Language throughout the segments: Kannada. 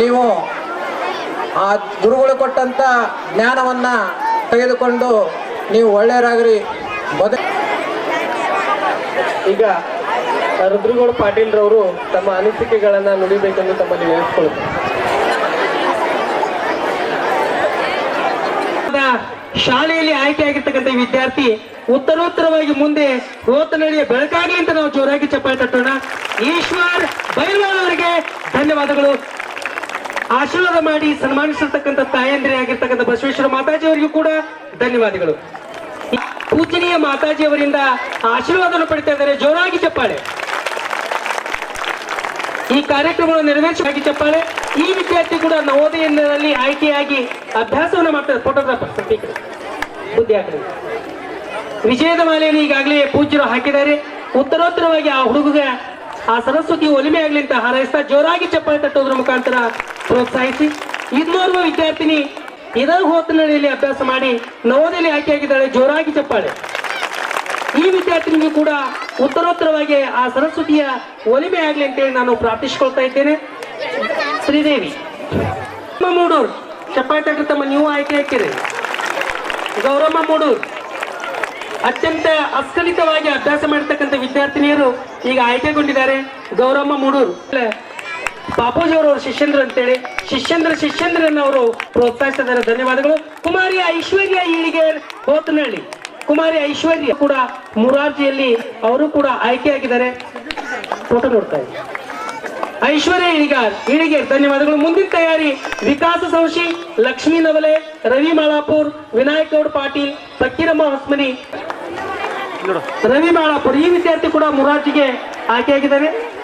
ನೀವು ಆ ಗುರುಗಳು ಕೊಟ್ಟಂಥ ಜ್ಞಾನವನ್ನು ತೆಗೆದುಕೊಂಡು ನೀವು ಒಳ್ಳೆಯರಾಗ್ರಿ. ಬದ ಈಗ ರುದ್ರಗೌಡ ಪಾಟೀಲ್ ರವರು ತಮ್ಮ ಅನಿಸಿಕೆಗಳನ್ನ ನುಡಿಬೇಕೆಂದು ತಮ್ಮಲ್ಲಿ ನೆನೆಸ್ಕೊಳ್ತಾರೆ ಶಾಲೆಯಲ್ಲಿ ಆಯ್ಕೆಯಾಗಿರ್ತಕ್ಕಂಥ ವಿದ್ಯಾರ್ಥಿ ಉತ್ತರೋತ್ತರವಾಗಿ ಮುಂದೆ ಓತನಡಿಯ ಬೆಳಕಾಗ್ಲಿ ಅಂತ ನಾವು ಜೋರಾಗಿ ಚಪ್ಪಾಳೆ ತಟ್ಟೋಣ. ಈಶ್ವರ್ ಬೈರ್ವಾಲ್ ಅವರಿಗೆ ಧನ್ಯವಾದಗಳು. ಆಶೀರ್ವಾದ ಮಾಡಿ ಸನ್ಮಾನಿಸಿರ್ತಕ್ಕಂಥ ತಾಯಂದ್ರೆ ಆಗಿರ್ತಕ್ಕಂಥ ಬಸವೇಶ್ವರ ಮಾತಾಜಿ ಅವರಿಗೂ ಕೂಡ ಧನ್ಯವಾದಗಳು. ಪೂಜನೀಯ ಮಾತಾಜಿ ಅವರಿಂದ ಆಶೀರ್ವಾದವನ್ನು ಪಡಿತಾ ಇದ್ದಾರೆ ಜೋರಾಗಿ ಚಪ್ಪಾಳೆ. ಈ ಕಾರ್ಯಕ್ರಮವನ್ನು ನೆರವೇರಿಸಿ ಚಪ್ಪಾಳೆ. ಈ ವಿದ್ಯಾರ್ಥಿ ಕೂಡ ನವೋದಯದಲ್ಲಿ ಆಯ್ಕೆಯಾಗಿ ಅಭ್ಯಾಸವನ್ನು ಮಾಡ್ತಾರೆ ಫೋಟೋಗ್ರಾಫರ್ ಬುದ್ಧಿ ವಿಜಯದ ಮಾಲೆಯನ್ನು ಈಗಾಗಲೇ ಪೂಜ್ಯರು ಹಾಕಿದ್ದಾರೆ. ಉತ್ತರೋತ್ತರವಾಗಿ ಆ ಹುಡುಗಗೆ ಆ ಸರಸ್ವತಿ ಒಲಿಮೆ ಆಗ್ಲಿ ಅಂತ ಹಾರೈಸ್ತಾ ಜೋರಾಗಿ ಚಪ್ಪಾಳೆ ತಟ್ಟೋದ್ರ ಮುಖಾಂತರ ಪ್ರೋತ್ಸಾಹಿಸಿ. ಇನ್ನೋರ್ವ ವಿದ್ಯಾರ್ಥಿನಿ ಇದೇ ಹೋತನಹಳ್ಳಿಯಲ್ಲಿ ಅಭ್ಯಾಸ ಮಾಡಿ ನವೋದಯಲ್ಲಿ ಆಯ್ಕೆಯಾಗಿದ್ದಾಳೆ ಜೋರಾಗಿ ಚಪ್ಪಾಳೆ. ಈ ವಿದ್ಯಾರ್ಥಿನಿಗೂ ಕೂಡ ಉತ್ತರೋತ್ತರವಾಗಿ ಆ ಸರಸ್ವತಿಯ ಒಲಿಮೆ ಆಗಲಿ ಅಂತೇಳಿ ನಾನು ಪ್ರಾರ್ಥಿಸಿಕೊಳ್ತಾ ಇದ್ದೇನೆ. ಶ್ರೀದೇವಿ ಮೂಡೂರ್, ಚಪ್ಪಾಳೆ ತಟ್ಟ ತಮ್ಮ ನೀವು ಆಯ್ಕೆ ಹಾಕಿರಿ. ಗೌರಮ್ಮ ಮೂಡೂರ್, ಅತ್ಯಂತ ಅಸ್ಖಲಿತವಾಗಿ ಅಭ್ಯಾಸ ಮಾಡಿರ್ತಕ್ಕಂಥ ವಿದ್ಯಾರ್ಥಿನಿಯರು ಈಗ ಆಯ್ಕೆಗೊಂಡಿದ್ದಾರೆ. ಗೌರಮ್ಮ ಮೂಡೂರ್ ಬಾಪೂಜಿ ಅವರು ಶಿಷ್ಯಂದ್ರ ಅಂತೇಳಿ ಶಿಷ್ಯಂದ್ರ ಶಿಷ್ಯಂದ್ರನ್ನ ಅವರು ಪ್ರೋತ್ಸಾಹಿಸಿದ್ದಾರೆ. ಧನ್ಯವಾದಗಳು. ಕುಮಾರಿ ಐಶ್ವರ್ಯ ಈಳಿಗೆ ಹೋತನಹಳ್ಳಿ ಕುಮಾರಿ ಐಶ್ವರ್ಯ ಕೂಡ ಮುರಾರ್ಜಿಯಲ್ಲಿ ಅವರು ಕೂಡ ಆಯ್ಕೆಯಾಗಿದ್ದಾರೆ. ಫೋಟೋ ನೋಡ್ತಾ ಇದ್ದಾರೆ ಐಶ್ವರ್ಯ ಇಳಿಗಾರ್ ಇಳಿಗೆ ಧನ್ಯವಾದಗಳು. ಮುಂದಿನ ತಯಾರಿ ವಿಕಾಸ ಸಂಶಿ ಲಕ್ಷ್ಮೀ ನವಲೆ ರವಿ ಮಾಳಾಪುರ್ ವಿನಾಯಕ್ ಗೌಡ್ ಪಾಟೀಲ್ ಫಕೀರಮ್ಮ ಹೊಸ್ಮನಿ. ರವಿ ಮಾಳಾಪುರ್ ಈ ವಿದ್ಯಾರ್ಥಿ ಕೂಡ ಮುರಾರ್ಜಿಗೆ ಆಯ್ಕೆಯಾಗಿದ್ದಾರೆ.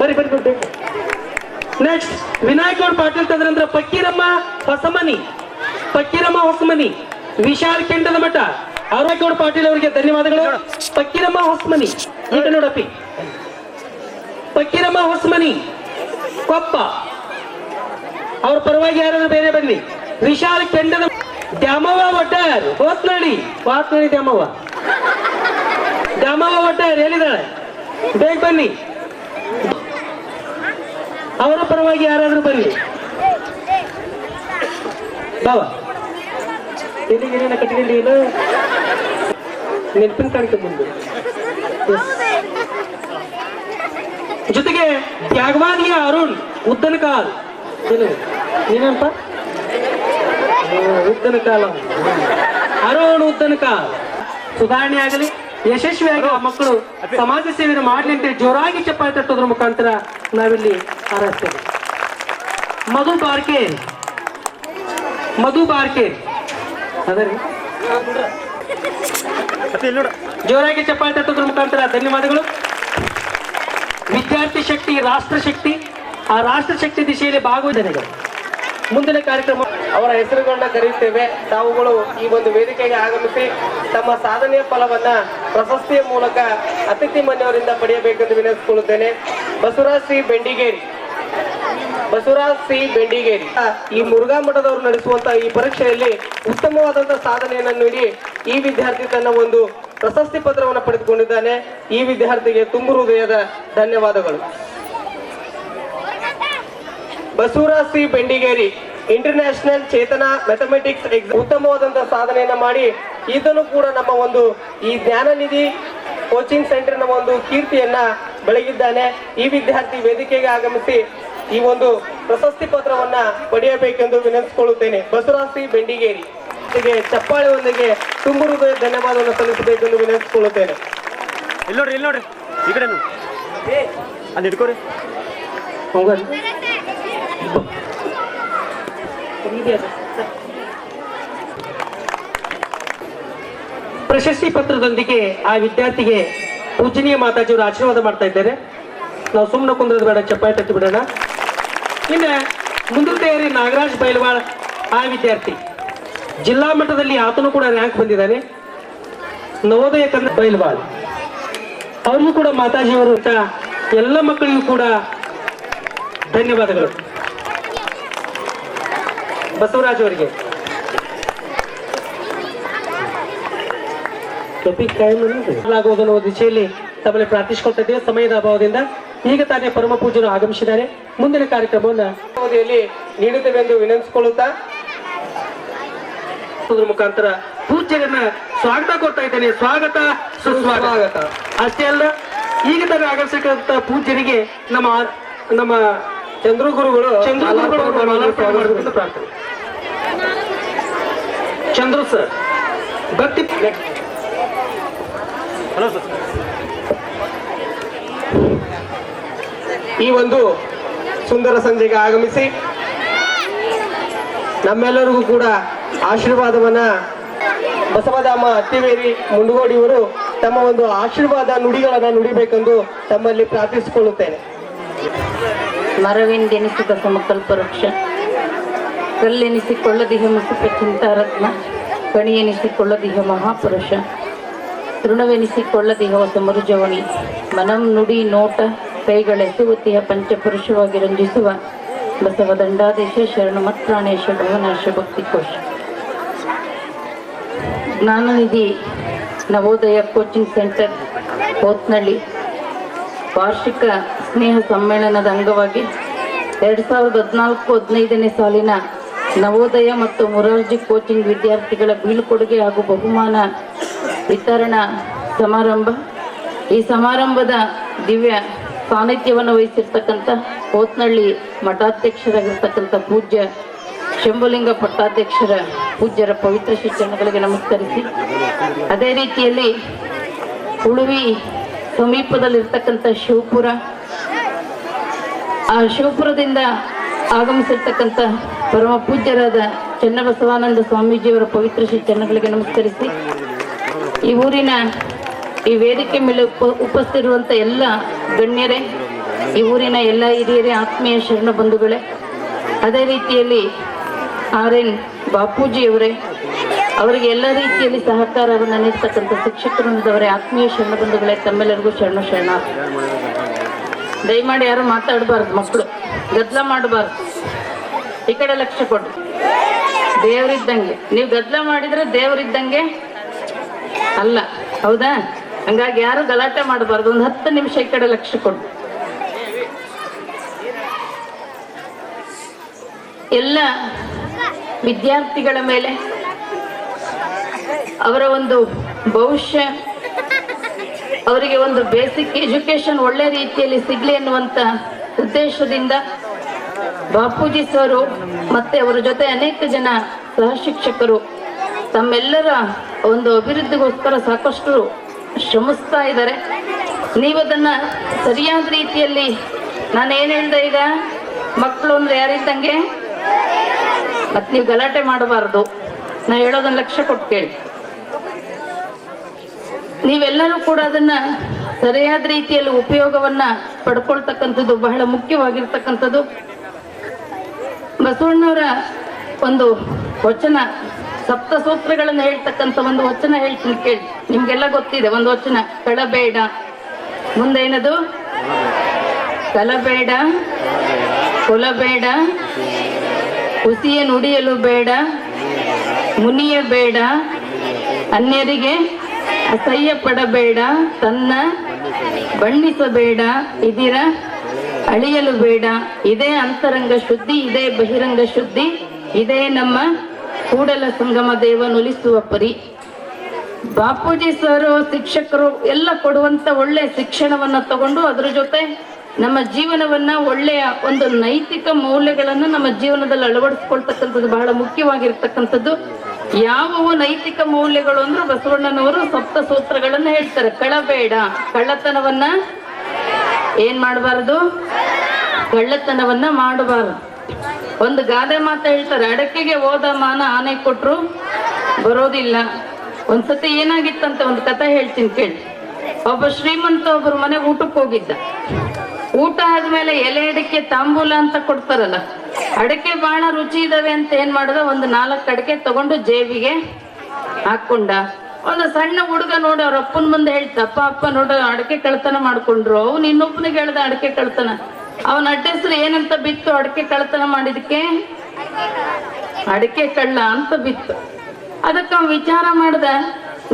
ಬರಿ ಬರಿ ಬರಿ ನೆಕ್ಸ್ಟ್ ವಿನಾಯಕ್ ಗೌಡ್ ಪಾಟೀಲ್ ತಂದ್ರಂದ್ರ ಪಕ್ಕಿರಮ್ಮ ಹೊಸಮನಿ. ಪಕ್ಕಿರಮ್ಮ ಹೊಸಮನಿ. ವಿಶಾಲ್ ಕೆಂಡದ ಮಠ. ಗೌಡ್ ಪಾಟೀಲ್ ಅವರಿಗೆ ಧನ್ಯವಾದಗಳು. ಪಕ್ಕಿರಮ್ಮ ಹೊಸಮನಿ. ಈಗ ನೋಡಪ್ಪಿ. ಫಕೀರಮ್ಮ ಹೊಸಮನಿ. ಕೊಪ್ಪ. ಅವ್ರ ಪರವಾಗಿ ಯಾರಾದ್ರೂ ಬೇರೆ ಬನ್ನಿ. ವಿಶಾಲ್ ಕೆಂಡದ ದ್ಯಾಮವ್ವ ಒಟ್ಟಾರ್ ಹೋತ್ನಳ್ಳಿ ವಾತ್ನಳ್ಳಿ ದ್ಯಾಮವ್ವ. ದ್ಯಾಮವ್ವ ಒಟ್ಟಾರ್ ಹೇಳಿದಾಳೆ ಬೇಗ ಬನ್ನಿ. ಅವರ ಪರವಾಗಿ ಯಾರಾದ್ರೂ ಬರಲಿ ಬಾವ. ಏನೇನ ಏನು? ನೆನಪಿನ ಕಾಣಿಕೆ ಮುಂದೆ. ಜೊತೆಗೆ ತ್ಯಾಗವಾದಿಯ ಅರುಣ್, ಉದ್ದನ ಕಾಲ್. ಏನು? ಏನಪ್ಪ ಉದ್ದನ ಕಾಲ. ಅರುಣ್ ಉದ್ದನ ಕಾಲ್. ಸುಧಾರಣೆ ಆಗಲಿ. ಯಶಸ್ವಿಯಾಗಿ ಆ ಮಕ್ಕಳು ಸಮಾಜ ಸೇವೆಯನ್ನು ಮಾಡಲಿ ಅಂತ ಜೋರಾಗಿ ಚಪ್ಪಾಳೆ ತಟ್ಟೋದ್ರ ಮುಖಾಂತರ ನಾವಿಲ್ಲಿ ಹಾರೈಸ್ತೇವೆ. ಮಧು ಬಾರ್ಕೆ. ಮಧು ಬಾರ್ಕೆ. ಅದರಿ ಜೋರಾಗಿ ಚಪ್ಪಾಳೆ ತಟ್ಟೋದ್ರ ಮುಖಾಂತರ ಧನ್ಯವಾದಗಳು. ವಿದ್ಯಾರ್ಥಿ ಶಕ್ತಿ ರಾಷ್ಟ್ರ ಶಕ್ತಿ. ಆ ರಾಷ್ಟ್ರ ಶಕ್ತಿ ದಿಶೆಯಲ್ಲಿ ಭಾಗವಹಿಸಿದೆ ಮುಂದಿನ ಕಾರ್ಯಕ್ರಮ ಅವರ ಹೆಸರುಗಳನ್ನ ಕರೆಯುತ್ತೇವೆ. ತಾವುಗಳು ಈ ಒಂದು ವೇದಿಕೆಗೆ ಆಗಮಿಸಿ ತಮ್ಮ ಸಾಧನೆಯ ಫಲವನ್ನ ಪ್ರಶಸ್ತಿಯ ಮೂಲಕ ಅತಿಥಿ ಮನೆಯವರಿಂದ ಪಡೆಯಬೇಕೆಂದು ವಿನಂತಿಸಿಕೊಳ್ಳುತ್ತೇನೆ. ಬಸವರಾಜ್ ಸಿ ಬೆಂಡಿಗೇರಿ. ಬಸವರಾಜ್ ಸಿ ಬೆಂಡಿಗೇರಿ. ಈ ಮುರುಘಾ ಮಠದವರು ನಡೆಸುವಂತಹ ಈ ಪರೀಕ್ಷೆಯಲ್ಲಿ ಉತ್ತಮವಾದಂತಹ ಸಾಧನೆಯನ್ನು ನೀಡಿ ಈ ವಿದ್ಯಾರ್ಥಿ ತನ್ನ ಒಂದು ಪ್ರಶಸ್ತಿ ಪತ್ರವನ್ನು ಪಡೆದುಕೊಂಡಿದ್ದಾನೆ. ಈ ವಿದ್ಯಾರ್ಥಿಗೆ ತುಂಬು ಹೃದಯದ ಧನ್ಯವಾದಗಳು. Basavaraj C Bendigeri. International Chetana mathematics exam ಉತ್ತಮವಾದಂತಹ ಸಾಧನೆಯನ್ನ ಮಾಡಿ ಇದನ್ನು ಕೂಡ ನಮ್ಮ ಒಂದು ಈ ಜ್ಞಾನ ನಿಧಿ ಕೋಚಿಂಗ್ ಸೆಂಟರ್ನ ಒಂದು ಕೀರ್ತಿಯನ್ನ ಬೆಳಗಿದ್ದಾನೆ. ಈ ವಿದ್ಯಾರ್ಥಿ ವೇದಿಕೆಗೆ ಆಗಮಿಸಿ ಈ ಒಂದು ಪ್ರಶಸ್ತಿ ಪತ್ರವನ್ನ ಪಡೆಯಬೇಕೆಂದು ವಿನಂತಿಸಿಕೊಳ್ಳುತ್ತೇನೆ. ಬಸವರಾಜ್ ಸಿ. ಬೆಂಡಿಗೇರಿ ಚಪ್ಪಾಳೆಯೊಂದಿಗೆ ತುಂಬು ಹೃದಯ ಧನ್ಯವಾದವನ್ನು ಸಲ್ಲಿಸಬೇಕೆಂದು ವಿನಂತಿಸಿಕೊಳ್ಳುತ್ತೇನೆ. ಇಲ್ಲ ನೋಡ್ರಿ ಇಲ್ಲ ನೋಡ್ರಿ ಈ ಕಡೆ ಅಲ್ಲಿ ಇಟ್ಕೋರಿ. ಪ್ರಶಸ್ತಿ ಪತ್ರದೊಂದಿಗೆ ಆ ವಿದ್ಯಾರ್ಥಿಗೆ ಪೂಜನೀಯ ಮಾತಾಜಿಯವರು ಆಶೀರ್ವಾದ ಮಾಡ್ತಾ ಇದ್ದಾರೆ. ನಾವು ಸುಮ್ಮನೆ ಕುಂದ್ರದ ಬೇಡ, ಚಪ್ಪಾಳೆ ತಟ್ಟಿ ಬಿಡೋಣ. ಇನ್ನು ಮುಂದಿನ ತಯಾರಿ ನಾಗರಾಜ್ ಬೈಲ್ವಾಳ್, ಆ ವಿದ್ಯಾರ್ಥಿ. ಜಿಲ್ಲಾ ಮಟ್ಟದಲ್ಲಿ ಆತನು ಕೂಡ ರ್ಯಾಂಕ್ ಬಂದಿದ್ದಾನೆ. ನವೋದಯ ಕಂದ ಬೈಲ್ವಾಳ್. ಅವ್ರಿಗೂ ಕೂಡ ಮಾತಾಜಿಯವರು ಎಲ್ಲ ಮಕ್ಕಳಿಗೂ ಕೂಡ ಧನ್ಯವಾದಗಳು. ಬಸವರಾಜ್ ಅವರಿಗೆ. ಆಗುವುದನ್ನು ದಿಶೆಯಲ್ಲಿ ತಮ್ಮಲ್ಲಿ ಪ್ರಾರ್ಥಿಸಿಕೊಳ್ತಿದ್ದೇವೆ ಸಮಯದ ಅಭಾವದಿಂದ ಈಗ ತಾನೇ ಪರಮ ಪೂಜರು ಆಗಮಿಸಿದ್ದಾರೆ. ಮುಂದಿನ ಕಾರ್ಯಕ್ರಮವನ್ನು ಅವಧಿಯಲ್ಲಿ ನೀಡುತ್ತೇವೆಂದು ವಿನಂತಿಸಿಕೊಳ್ಳುತ್ತಾ ಅದ್ರ ಮುಖಾಂತರ ಪೂಜ್ಯರನ್ನ ಸ್ವಾಗತ ಕೊಡ್ತಾ ಇದ್ದೇನೆ. ಸ್ವಾಗತ ಸುಸ್ವಾಗತ. ಅಷ್ಟೇ ಅಲ್ಲ ಈಗ ತಾನೇ ಆಗಮಿಸಿದಂತ ಪೂಜ್ಯರಿಗೆ ನಮ್ಮ ನಮ್ಮ ಚಂದ್ರಗುರುಗಳು ಚಂದ್ರಗುರುಗಳು ಗುರುಗಳು ಮಾಡಬೇಕೆಂದು ಪ್ರಾರ್ಥನೆ. ಚಂದ್ರು ಸರ್. ಭಕ್ತಿ ಹಲೋ ಸರ್. ಈ ಒಂದು ಸುಂದರ ಸಂಜೆಗೆ ಆಗಮಿಸಿ ನಮ್ಮೆಲ್ಲರಿಗೂ ಕೂಡ ಆಶೀರ್ವಾದವನ್ನ ಬಸವಧಾಮ ಅತ್ತಿವೇರಿ ಮುಂಡಗೋಡಿಯವರು ತಮ್ಮ ಒಂದು ಆಶೀರ್ವಾದ ನುಡಿಗಳನ್ನ ನುಡಿಬೇಕೆಂದು ತಮ್ಮಲ್ಲಿ ಪ್ರಾರ್ಥಿಸಿಕೊಳ್ಳುತ್ತೇನೆ. ಮರವೆಂದೆನಿಸಿದ ಸಮಕಲ್ಪ ವೃಕ್ಷ ಕಲ್ಲೆನಿಸಿಕೊಳ್ಳದಿಹ ಮುಸುಕ ಚಿಂತಾರತ್ನ ಕಣಿಯೆನಿಸಿಕೊಳ್ಳದಿಹ ಮಹಾಪುರುಷ ತೃಣವೆನಿಸಿಕೊಳ್ಳದಿಹ ಮರುಜವಣಿ ಮನಂ ನುಡಿ ನೋಟ ಕೈಗಳೆಸುವತಿಯ ಪಂಚಪುರುಷವಾಗಿ ರಂಜಿಸುವ ಬಸವ ದಂಡಾದೇಶ ಶರಣ ಮತ್ರಾಣೇಶ ಭವನಾಶ ಭಕ್ತಿ ಕೋಶ ಜ್ಞಾನನಿಧಿ ನವೋದಯ ಕೋಚಿಂಗ್ ಸೆಂಟರ್, ಹೋತ್ನಳ್ಳಿ. ವಾರ್ಷಿಕ ಸ್ನೇಹ ಸಮ್ಮೇಳನದ ಅಂಗವಾಗಿ ಎರಡು ಸಾವಿರದ ಹದಿನಾಲ್ಕು ಹದಿನೈದನೇ ಸಾಲಿನ ನವೋದಯ ಮತ್ತು ಮೊರಾರ್ಜಿ ಕೋಚಿಂಗ್ ವಿದ್ಯಾರ್ಥಿಗಳ ಬೀಳ್ಕೊಡುಗೆ ಹಾಗೂ ಬಹುಮಾನ ವಿತರಣಾ ಸಮಾರಂಭ. ಈ ಸಮಾರಂಭದ ದಿವ್ಯ ಸಾನ್ನಿಧ್ಯವನ್ನು ವಹಿಸಿರ್ತಕ್ಕಂಥ ಹೋತ್ನಳ್ಳಿ ಮಠಾಧ್ಯಕ್ಷರಾಗಿರ್ತಕ್ಕಂಥ ಪೂಜ್ಯ ಶಂಭುಲಿಂಗ ಪಟ್ಟಾಧ್ಯಕ್ಷರ ಪೂಜ್ಯರ ಪವಿತ್ರ ಶಿಕ್ಷಣಗಳಿಗೆ ನಮಸ್ಕರಿಸಿ. ಅದೇ ರೀತಿಯಲ್ಲಿ ಉಳುವಿ ಸಮೀಪದಲ್ಲಿರ್ತಕ್ಕಂಥ ಶಿವಪುರ, ಆ ಶಿವಪುರದಿಂದ ಆಗಮಿಸಿರ್ತಕ್ಕಂಥ ಪರಮ ಪೂಜ್ಯರಾದ ಚನ್ನಬಸವಾನಂದ ಸ್ವಾಮೀಜಿಯವರ ಪವಿತ್ರ ಶ್ರೀ ಚರಣಗಳಿಗೆ ನಮಸ್ಕರಿಸಿ. ಈ ಊರಿನ ಈ ವೇದಿಕೆ ಮೇಲೆ ಉಪ ಉಪಸ್ಥಿರುವಂಥ ಎಲ್ಲ ಗಣ್ಯರೇ, ಈ ಊರಿನ ಎಲ್ಲ ಹಿರಿಯರೇ, ಆತ್ಮೀಯ ಶರಣ ಬಂಧುಗಳೇ, ಅದೇ ರೀತಿಯಲ್ಲಿ ಆರ್ ಎನ್ ಬಾಪೂಜಿಯವರೇ, ಅವರಿಗೆ ಎಲ್ಲ ರೀತಿಯಲ್ಲಿ ಸಹಕಾರವನ್ನು ನೀಡ್ತಕ್ಕಂಥ ಶಿಕ್ಷಕರಂದವರೇ ಆತ್ಮೀಯ ಶರಣ ಬಂಧುಗಳೇ, ತಮ್ಮೆಲ್ಲರಿಗೂ ಶರಣ ಶರಣ. ದಯಮಾಡಿ ಯಾರು ಮಾತಾಡಬಾರ್ದು ಮಕ್ಕಳು, ಗದ್ದಲ ಮಾಡಬಾರ್ದು. ಈ ಕಡೆ ಲಕ್ಷ್ಯ ಕೊಡ್ರಿ. ದೇವರಿದ್ದಂಗೆ. ನೀವು ಗದ್ದಲ ಮಾಡಿದ್ರೆ ದೇವರಿದ್ದಂಗೆ ಅಲ್ಲ. ಹೌದಾ? ಹಂಗಾಗಿ ಯಾರು ಗಲಾಟೆ ಮಾಡಬಾರ್ದು. ಒಂದ್ ಹತ್ತು ನಿಮಿಷ ಈ ಕಡೆ ಲಕ್ಷ್ಯ ಕೊಡು ಎಲ್ಲ ವಿದ್ಯಾರ್ಥಿಗಳ ಮೇಲೆ ಅವರ ಒಂದು ಭವಿಷ್ಯ, ಅವರಿಗೆ ಒಂದು ಬೇಸಿಕ್ ಎಜುಕೇಶನ್ ಒಳ್ಳೆ ರೀತಿಯಲ್ಲಿ ಸಿಗ್ಲಿ ಅನ್ನುವಂತ ಉದ್ದೇಶದಿಂದ ಬಾಪೂಜಿ ಸರು ಮತ್ತೆ ಅವರ ಜೊತೆ ಅನೇಕ ಜನ ಸಹ ಶಿಕ್ಷಕರು ತಮ್ಮೆಲ್ಲರ ಒಂದು ಅಭಿವೃದ್ಧಿಗೋಸ್ಕರ ಸಾಕಷ್ಟು ಶ್ರಮಿಸ್ತಾ ಇದ್ದಾರೆ. ನೀವು ಅದನ್ನ ಸರಿಯಾದ ರೀತಿಯಲ್ಲಿ ನಾನು ಏನು ಹೇಳ್ದೆ ಈಗ? ಮಕ್ಕಳು ಅಂದ್ರೆ ಯಾರಿದ್ದಂಗೆ? ಮತ್ತೆ ನೀವು ಗಲಾಟೆ ಮಾಡಬಾರ್ದು. ನಾ ಹೇಳೋದನ್ನ ಲಕ್ಷ್ಯ ಕೊಟ್ಟು ಕೇಳಿ. ನೀವೆಲ್ಲರೂ ಕೂಡ ಅದನ್ನ ಸರಿಯಾದ ರೀತಿಯಲ್ಲಿ ಉಪಯೋಗವನ್ನ ಪಡ್ಕೊಳ್ತಕ್ಕಂಥದ್ದು ಬಹಳ ಮುಖ್ಯವಾಗಿರ್ತಕ್ಕಂಥದ್ದು. ಬಸವಣ್ಣವರ ಒಂದು ವಚನ ಸಪ್ತ ಸೂತ್ರಗಳನ್ನು ಹೇಳ್ತಕ್ಕಂಥ ಒಂದು ವಚನ ಹೇಳ್ತೀನಿ ಕೇಳಿ. ನಿಮ್ಗೆಲ್ಲ ಗೊತ್ತಿದೆ, ಒಂದು ವಚನ ಕಳಬೇಡ ಮುಂದೆ ಏನದು ಕಲಬೇಡ ಕುಲಬೇಡ ಹುಸಿಯ ನುಡಿಯಲು ಬೇಡ ಮುನಿಯ ಬೇಡ ಅನ್ಯರಿಗೆ ಅಸಹ್ಯ ಪಡಬೇಡ ತನ್ನ ಬಣ್ಣಿಸಬೇಡ, ಇದಿರ ಅಳಿಯಲು ಬೇಡ. ಇದೇ ಅಂತರಂಗ ಶುದ್ಧಿ, ಇದೇ ಬಹಿರಂಗ ಶುದ್ಧಿ, ಇದೇ ನಮ್ಮ ಕೂಡಲ ಸಂಗಮ ದೇವನೊಲಿಸುವ ಪರಿ. ಬಾಪೂಜಿ ಸರ್, ಶಿಕ್ಷಕರು ಎಲ್ಲ ಕೊಡುವಂತ ಒಳ್ಳೆ ಶಿಕ್ಷಣವನ್ನ ತಗೊಂಡು ಅದ್ರ ಜೊತೆ ನಮ್ಮ ಜೀವನವನ್ನ ಒಳ್ಳೆಯ ಒಂದು ನೈತಿಕ ಮೌಲ್ಯಗಳನ್ನು ನಮ್ಮ ಜೀವನದಲ್ಲಿ ಅಳವಡಿಸ್ಕೊಳ್ತಕ್ಕಂಥದ್ದು ಬಹಳ ಮುಖ್ಯವಾಗಿರ್ತಕ್ಕಂಥದ್ದು. ಯಾವುವು ನೈತಿಕ ಮೌಲ್ಯಗಳು ಅಂದ್ರೆ ಬಸವಣ್ಣನವರು ಸಪ್ತ ಸೂತ್ರಗಳನ್ನ ಹೇಳ್ತಾರೆ. ಕಳಬೇಡ. ಕಳ್ಳತನವನ್ನ ಏನ್ ಮಾಡಬಾರದು? ಕಳ್ಳತನವನ್ನ ಮಾಡಬಾರದು. ಒಂದು ಗಾದೆ ಮಾತು ಹೇಳ್ತಾರೆ, ಅಡಕೆಗೆ ಹೋದ ಮಾನ ಆನೆ ಕೊಟ್ರು ಬರೋದಿಲ್ಲ. ಒಂದ್ಸತಿ ಏನಾಗಿತ್ತಂತ ಒಂದು ಕಥೆ ಹೇಳ್ತೀನಿ ಕೇಳಿ. ಒಬ್ಬ ಶ್ರೀಮಂತ ಒಬ್ಬರು ಮನೆ ಊಟಕ್ಕೆ ಹೋಗಿದ್ದ. ಊಟ ಆದ್ಮೇಲೆ ಎಲೆ ಅಡಿಕೆ ತಾಂಬೂಲ ಅಂತ ಕೊಡ್ತಾರಲ್ಲ, ಅಡಕೆ ಬಹಳ ರುಚಿ ಇದಾವೆ ಅಂತ ಏನ್ ಮಾಡ್ದ? ಒಂದು ನಾಲ್ಕು ಅಡಿಕೆ ತಗೊಂಡು ಜೇಬಿಗೆ ಹಾಕೊಂಡ. ಒಂದು ಸಣ್ಣ ಹುಡುಗ ನೋಡಿ, ಅವ್ರ ಅಪ್ಪನ ಮುಂದೆ ಹೇಳ್ತ, ಅಪ್ಪ ಅಪ್ಪ, ನೋಡ, ಅಡಕೆ ಕಳ್ತನ ಮಾಡ್ಕೊಂಡ್ರು. ಅವ್ನು ಇನ್ನೊಬ್ಬನಿಗೆ ಹೇಳ್ದ ಅಡಿಕೆ ಕಳ್ತನ ಅವನ ಅಡ್ಡ ಹೆಸರು ಏನಂತ ಬಿತ್ತು, ಅಡಕೆ ಕಳ್ತನ ಮಾಡಿದಕ್ಕೆ ಅಡಕೆ ಕಳ್ಳ ಅಂತ ಬಿತ್ತು. ಅದಕ್ಕೆ ಅವ್ನು ವಿಚಾರ ಮಾಡ್ದ,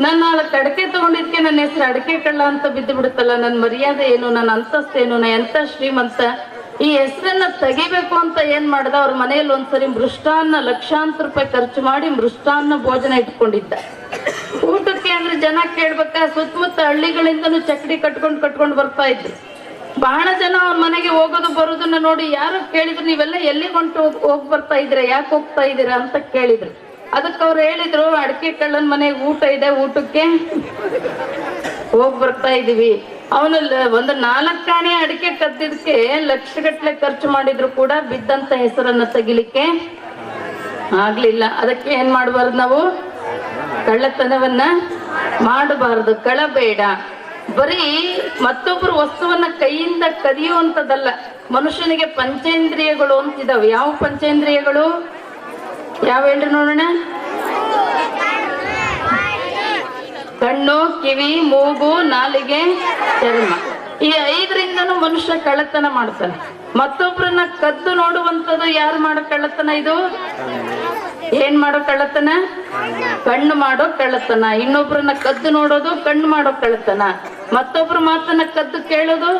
ನನ್ನ ಅದಕ್ಕೆ ಅಡಕೆ ತಗೊಂಡಿದ್ಕೆ ನನ್ನ ಹೆಸರು ಅಡಕೆ ಕಳ್ಳ ಅಂತ ಬಿದ್ದು ಬಿಡುತ್ತಲ್ಲ ನನ್ನ ಮರ್ಯಾದೆ ಏನು, ನನ್ನ ಅಂತಸ್ತೇನು ನಾ ಎಂತ ಶ್ರೀಮಂತ ಈ ಹೆಸರನ್ನ ತೆಗಿಬೇಕು ಅಂತ ಏನ್ ಮಾಡ್ದ, ಅವ್ರ ಮನೆಯಲ್ಲಿ ಒಂದ್ಸರಿ ಮೃಷ್ಟಾನ್ನ ಲಕ್ಷಾಂತರ ರೂಪಾಯಿ ಖರ್ಚು ಮಾಡಿ ಮೃಷ್ಟಾನ್ನ ಭೋಜನ ಇಟ್ಕೊಂಡಿದ್ದ. ಊಟಕ್ಕೆ ಅಂದ್ರೆ ಜನ ಕೇಳ್ಬೇಕ ಸುತ್ತಮುತ್ತ ಹಳ್ಳಿಗಳಿಂದನೂ ಚಕಡಿ ಕಟ್ಕೊಂಡು ಕಟ್ಕೊಂಡು ಬರ್ತಾ ಇದ್ರು. ಬಹಳ ಜನ ಅವ್ರ ಮನೆಗೆ ಹೋಗೋದು ಬರೋದನ್ನ ನೋಡಿ ಯಾರು ಕೇಳಿದ್ರು, ನೀವೆಲ್ಲ ಎಲ್ಲಿ ಹೊಂಟು ಹೋಗ್- ಬರ್ತಾ ಇದ್ದೀರಾ, ಯಾಕೆ ಹೋಗ್ತಾ ಇದ್ದೀರಾ ಅಂತ ಕೇಳಿದ್ರು. ಅದಕ್ಕೆ ಅವ್ರು ಹೇಳಿದ್ರು, ಅಡಿಕೆ ಕಳ್ಳನ ಮನೆಗೆ ಊಟ ಇದೆ, ಊಟಕ್ಕೆ ಹೋಗ್ ಬರ್ತಾ ಇದೀವಿ. ಅವನು ಒಂದು ನಾಲ್ಕಾಣೆ ಅಡಿಕೆ ಕದ್ದಿದ್ಕೆ ಲಕ್ಷಗಟ್ಲೆ ಖರ್ಚು ಮಾಡಿದ್ರು ಕೂಡ ಬಿದ್ದಂತ ಹೆಸರನ್ನ ತೆಗಿಲಿಕ್ಕೆ ಆಗ್ಲಿಲ್ಲ. ಅದಕ್ಕೆ ಏನ್ ಮಾಡಬಾರ್ದು ನಾವು? ಕಳ್ಳತನವನ್ನ ಮಾಡಬಾರದು. ಕಳಬೇಡ. ಬರೀ ಮತ್ತೊಬ್ಬರು ವಸ್ತುವನ್ನ ಕೈಯಿಂದ ಕದಿಯುವಂತದಲ್ಲ ಮನುಷ್ಯನಿಗೆ ಪಂಚೇಂದ್ರಿಯಗಳು ಅಂತಿದಾವೆ ಯಾವ ಪಂಚೇಂದ್ರಿಯಗಳು? ಯಾವ ಹೇಳ್ರಿ ನೋಡೋಣ? ಕಣ್ಣು, ಕಿವಿ, ಮೂಗು, ನಾಲಿಗೆ, ಚರ್ಮ. ಈ ಐದರಿಂದನು ಮನುಷ್ಯ ಕಳ್ಳತನ ಮಾಡ್ತಾನೆ. ಮತ್ತೊಬ್ಬರನ್ನ ಕದ್ದು ನೋಡುವಂತದ್ದು ಯಾರು ಮಾಡೋ ಕಳ್ಳತನ ಇದು? ಏನ್ ಮಾಡೋ ಕಳ್ಳತನ? ಕಣ್ಣು ಮಾಡೋ ಕಳ್ಳತನ. ಇನ್ನೊಬ್ಬರನ್ನ ಕದ್ದು ನೋಡೋದು, ಕಣ್ಣು ಮಾಡೋ ಕಳ್ಳತನ. ಮತ್ತೊಬ್ರ ಮಾತನ್ನ ಕದ್ದು ಕೇಳೋದು,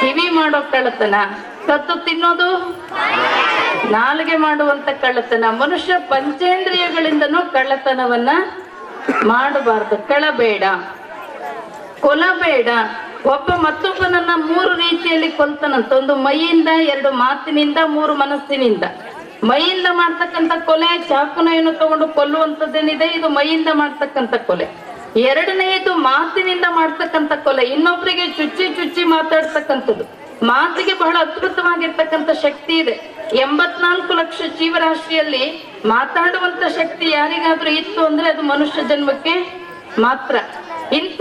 ಕಿವಿ ಮಾಡೋ ಕಳ್ಳತನ. ಕದ್ದು ತಿನ್ನೋದು, ನಾಲಿಗೆ ಮಾಡುವಂತ ಕಳ್ಳತನ. ಮನುಷ್ಯ ಪಂಚೇಂದ್ರಿಯಗಳಿಂದನೂ ಕಳ್ಳತನವನ್ನ ಮಾಡಬಾರ್ದು, ಕಳಬೇಡ. ಕೊಲಬೇಡ. ಒಬ್ಬ ಮತ್ತೊಬ್ಬನನ್ನ ಮೂರು ರೀತಿಯಲ್ಲಿ ಕೊಲ್ತಾನಂತ, ಒಂದು ಮೈಯಿಂದ, ಎರಡು ಮಾತಿನಿಂದ, ಮೂರು ಮನಸ್ಸಿನಿಂದ. ಮೈಯಿಂದ ಮಾಡ್ತಕ್ಕಂಥ ಕೊಲೆ ಚಾಕುನ ಏನು ತಗೊಂಡು ಕೊಲ್ಲುವಂಥದ್ದೇನಿದೆ? ಇದು ಮೈಯಿಂದ ಮಾಡ್ತಕ್ಕಂಥ ಕೊಲೆ. ಎರಡನೆಯದು ಮಾತಿನಿಂದ ಮಾಡ್ತಕ್ಕಂಥ ಕೊಲೆ. ಇನ್ನೊಬ್ಬರಿಗೆ ಚುಚ್ಚಿ ಚುಚ್ಚಿ ಮಾತಾಡ್ತಕ್ಕಂಥದ್ದು. ಮಾತಿಗೆ ಬಹಳ ಅದ್ಭುತವಾಗಿರ್ತಕ್ಕಂಥ ಶಕ್ತಿ ಇದೆ. ಎಂಬತ್ನಾಲ್ಕು ಲಕ್ಷ ಜೀವರಾಶಿಯಲ್ಲಿ ಮಾತಾಡುವಂತ ಶಕ್ತಿ ಯಾರಿಗಾದ್ರೂ ಇತ್ತು ಅಂದ್ರೆ ಅದು ಮನುಷ್ಯ ಜನ್ಮಕ್ಕೆ ಮಾತ್ರ. ಇಂಥ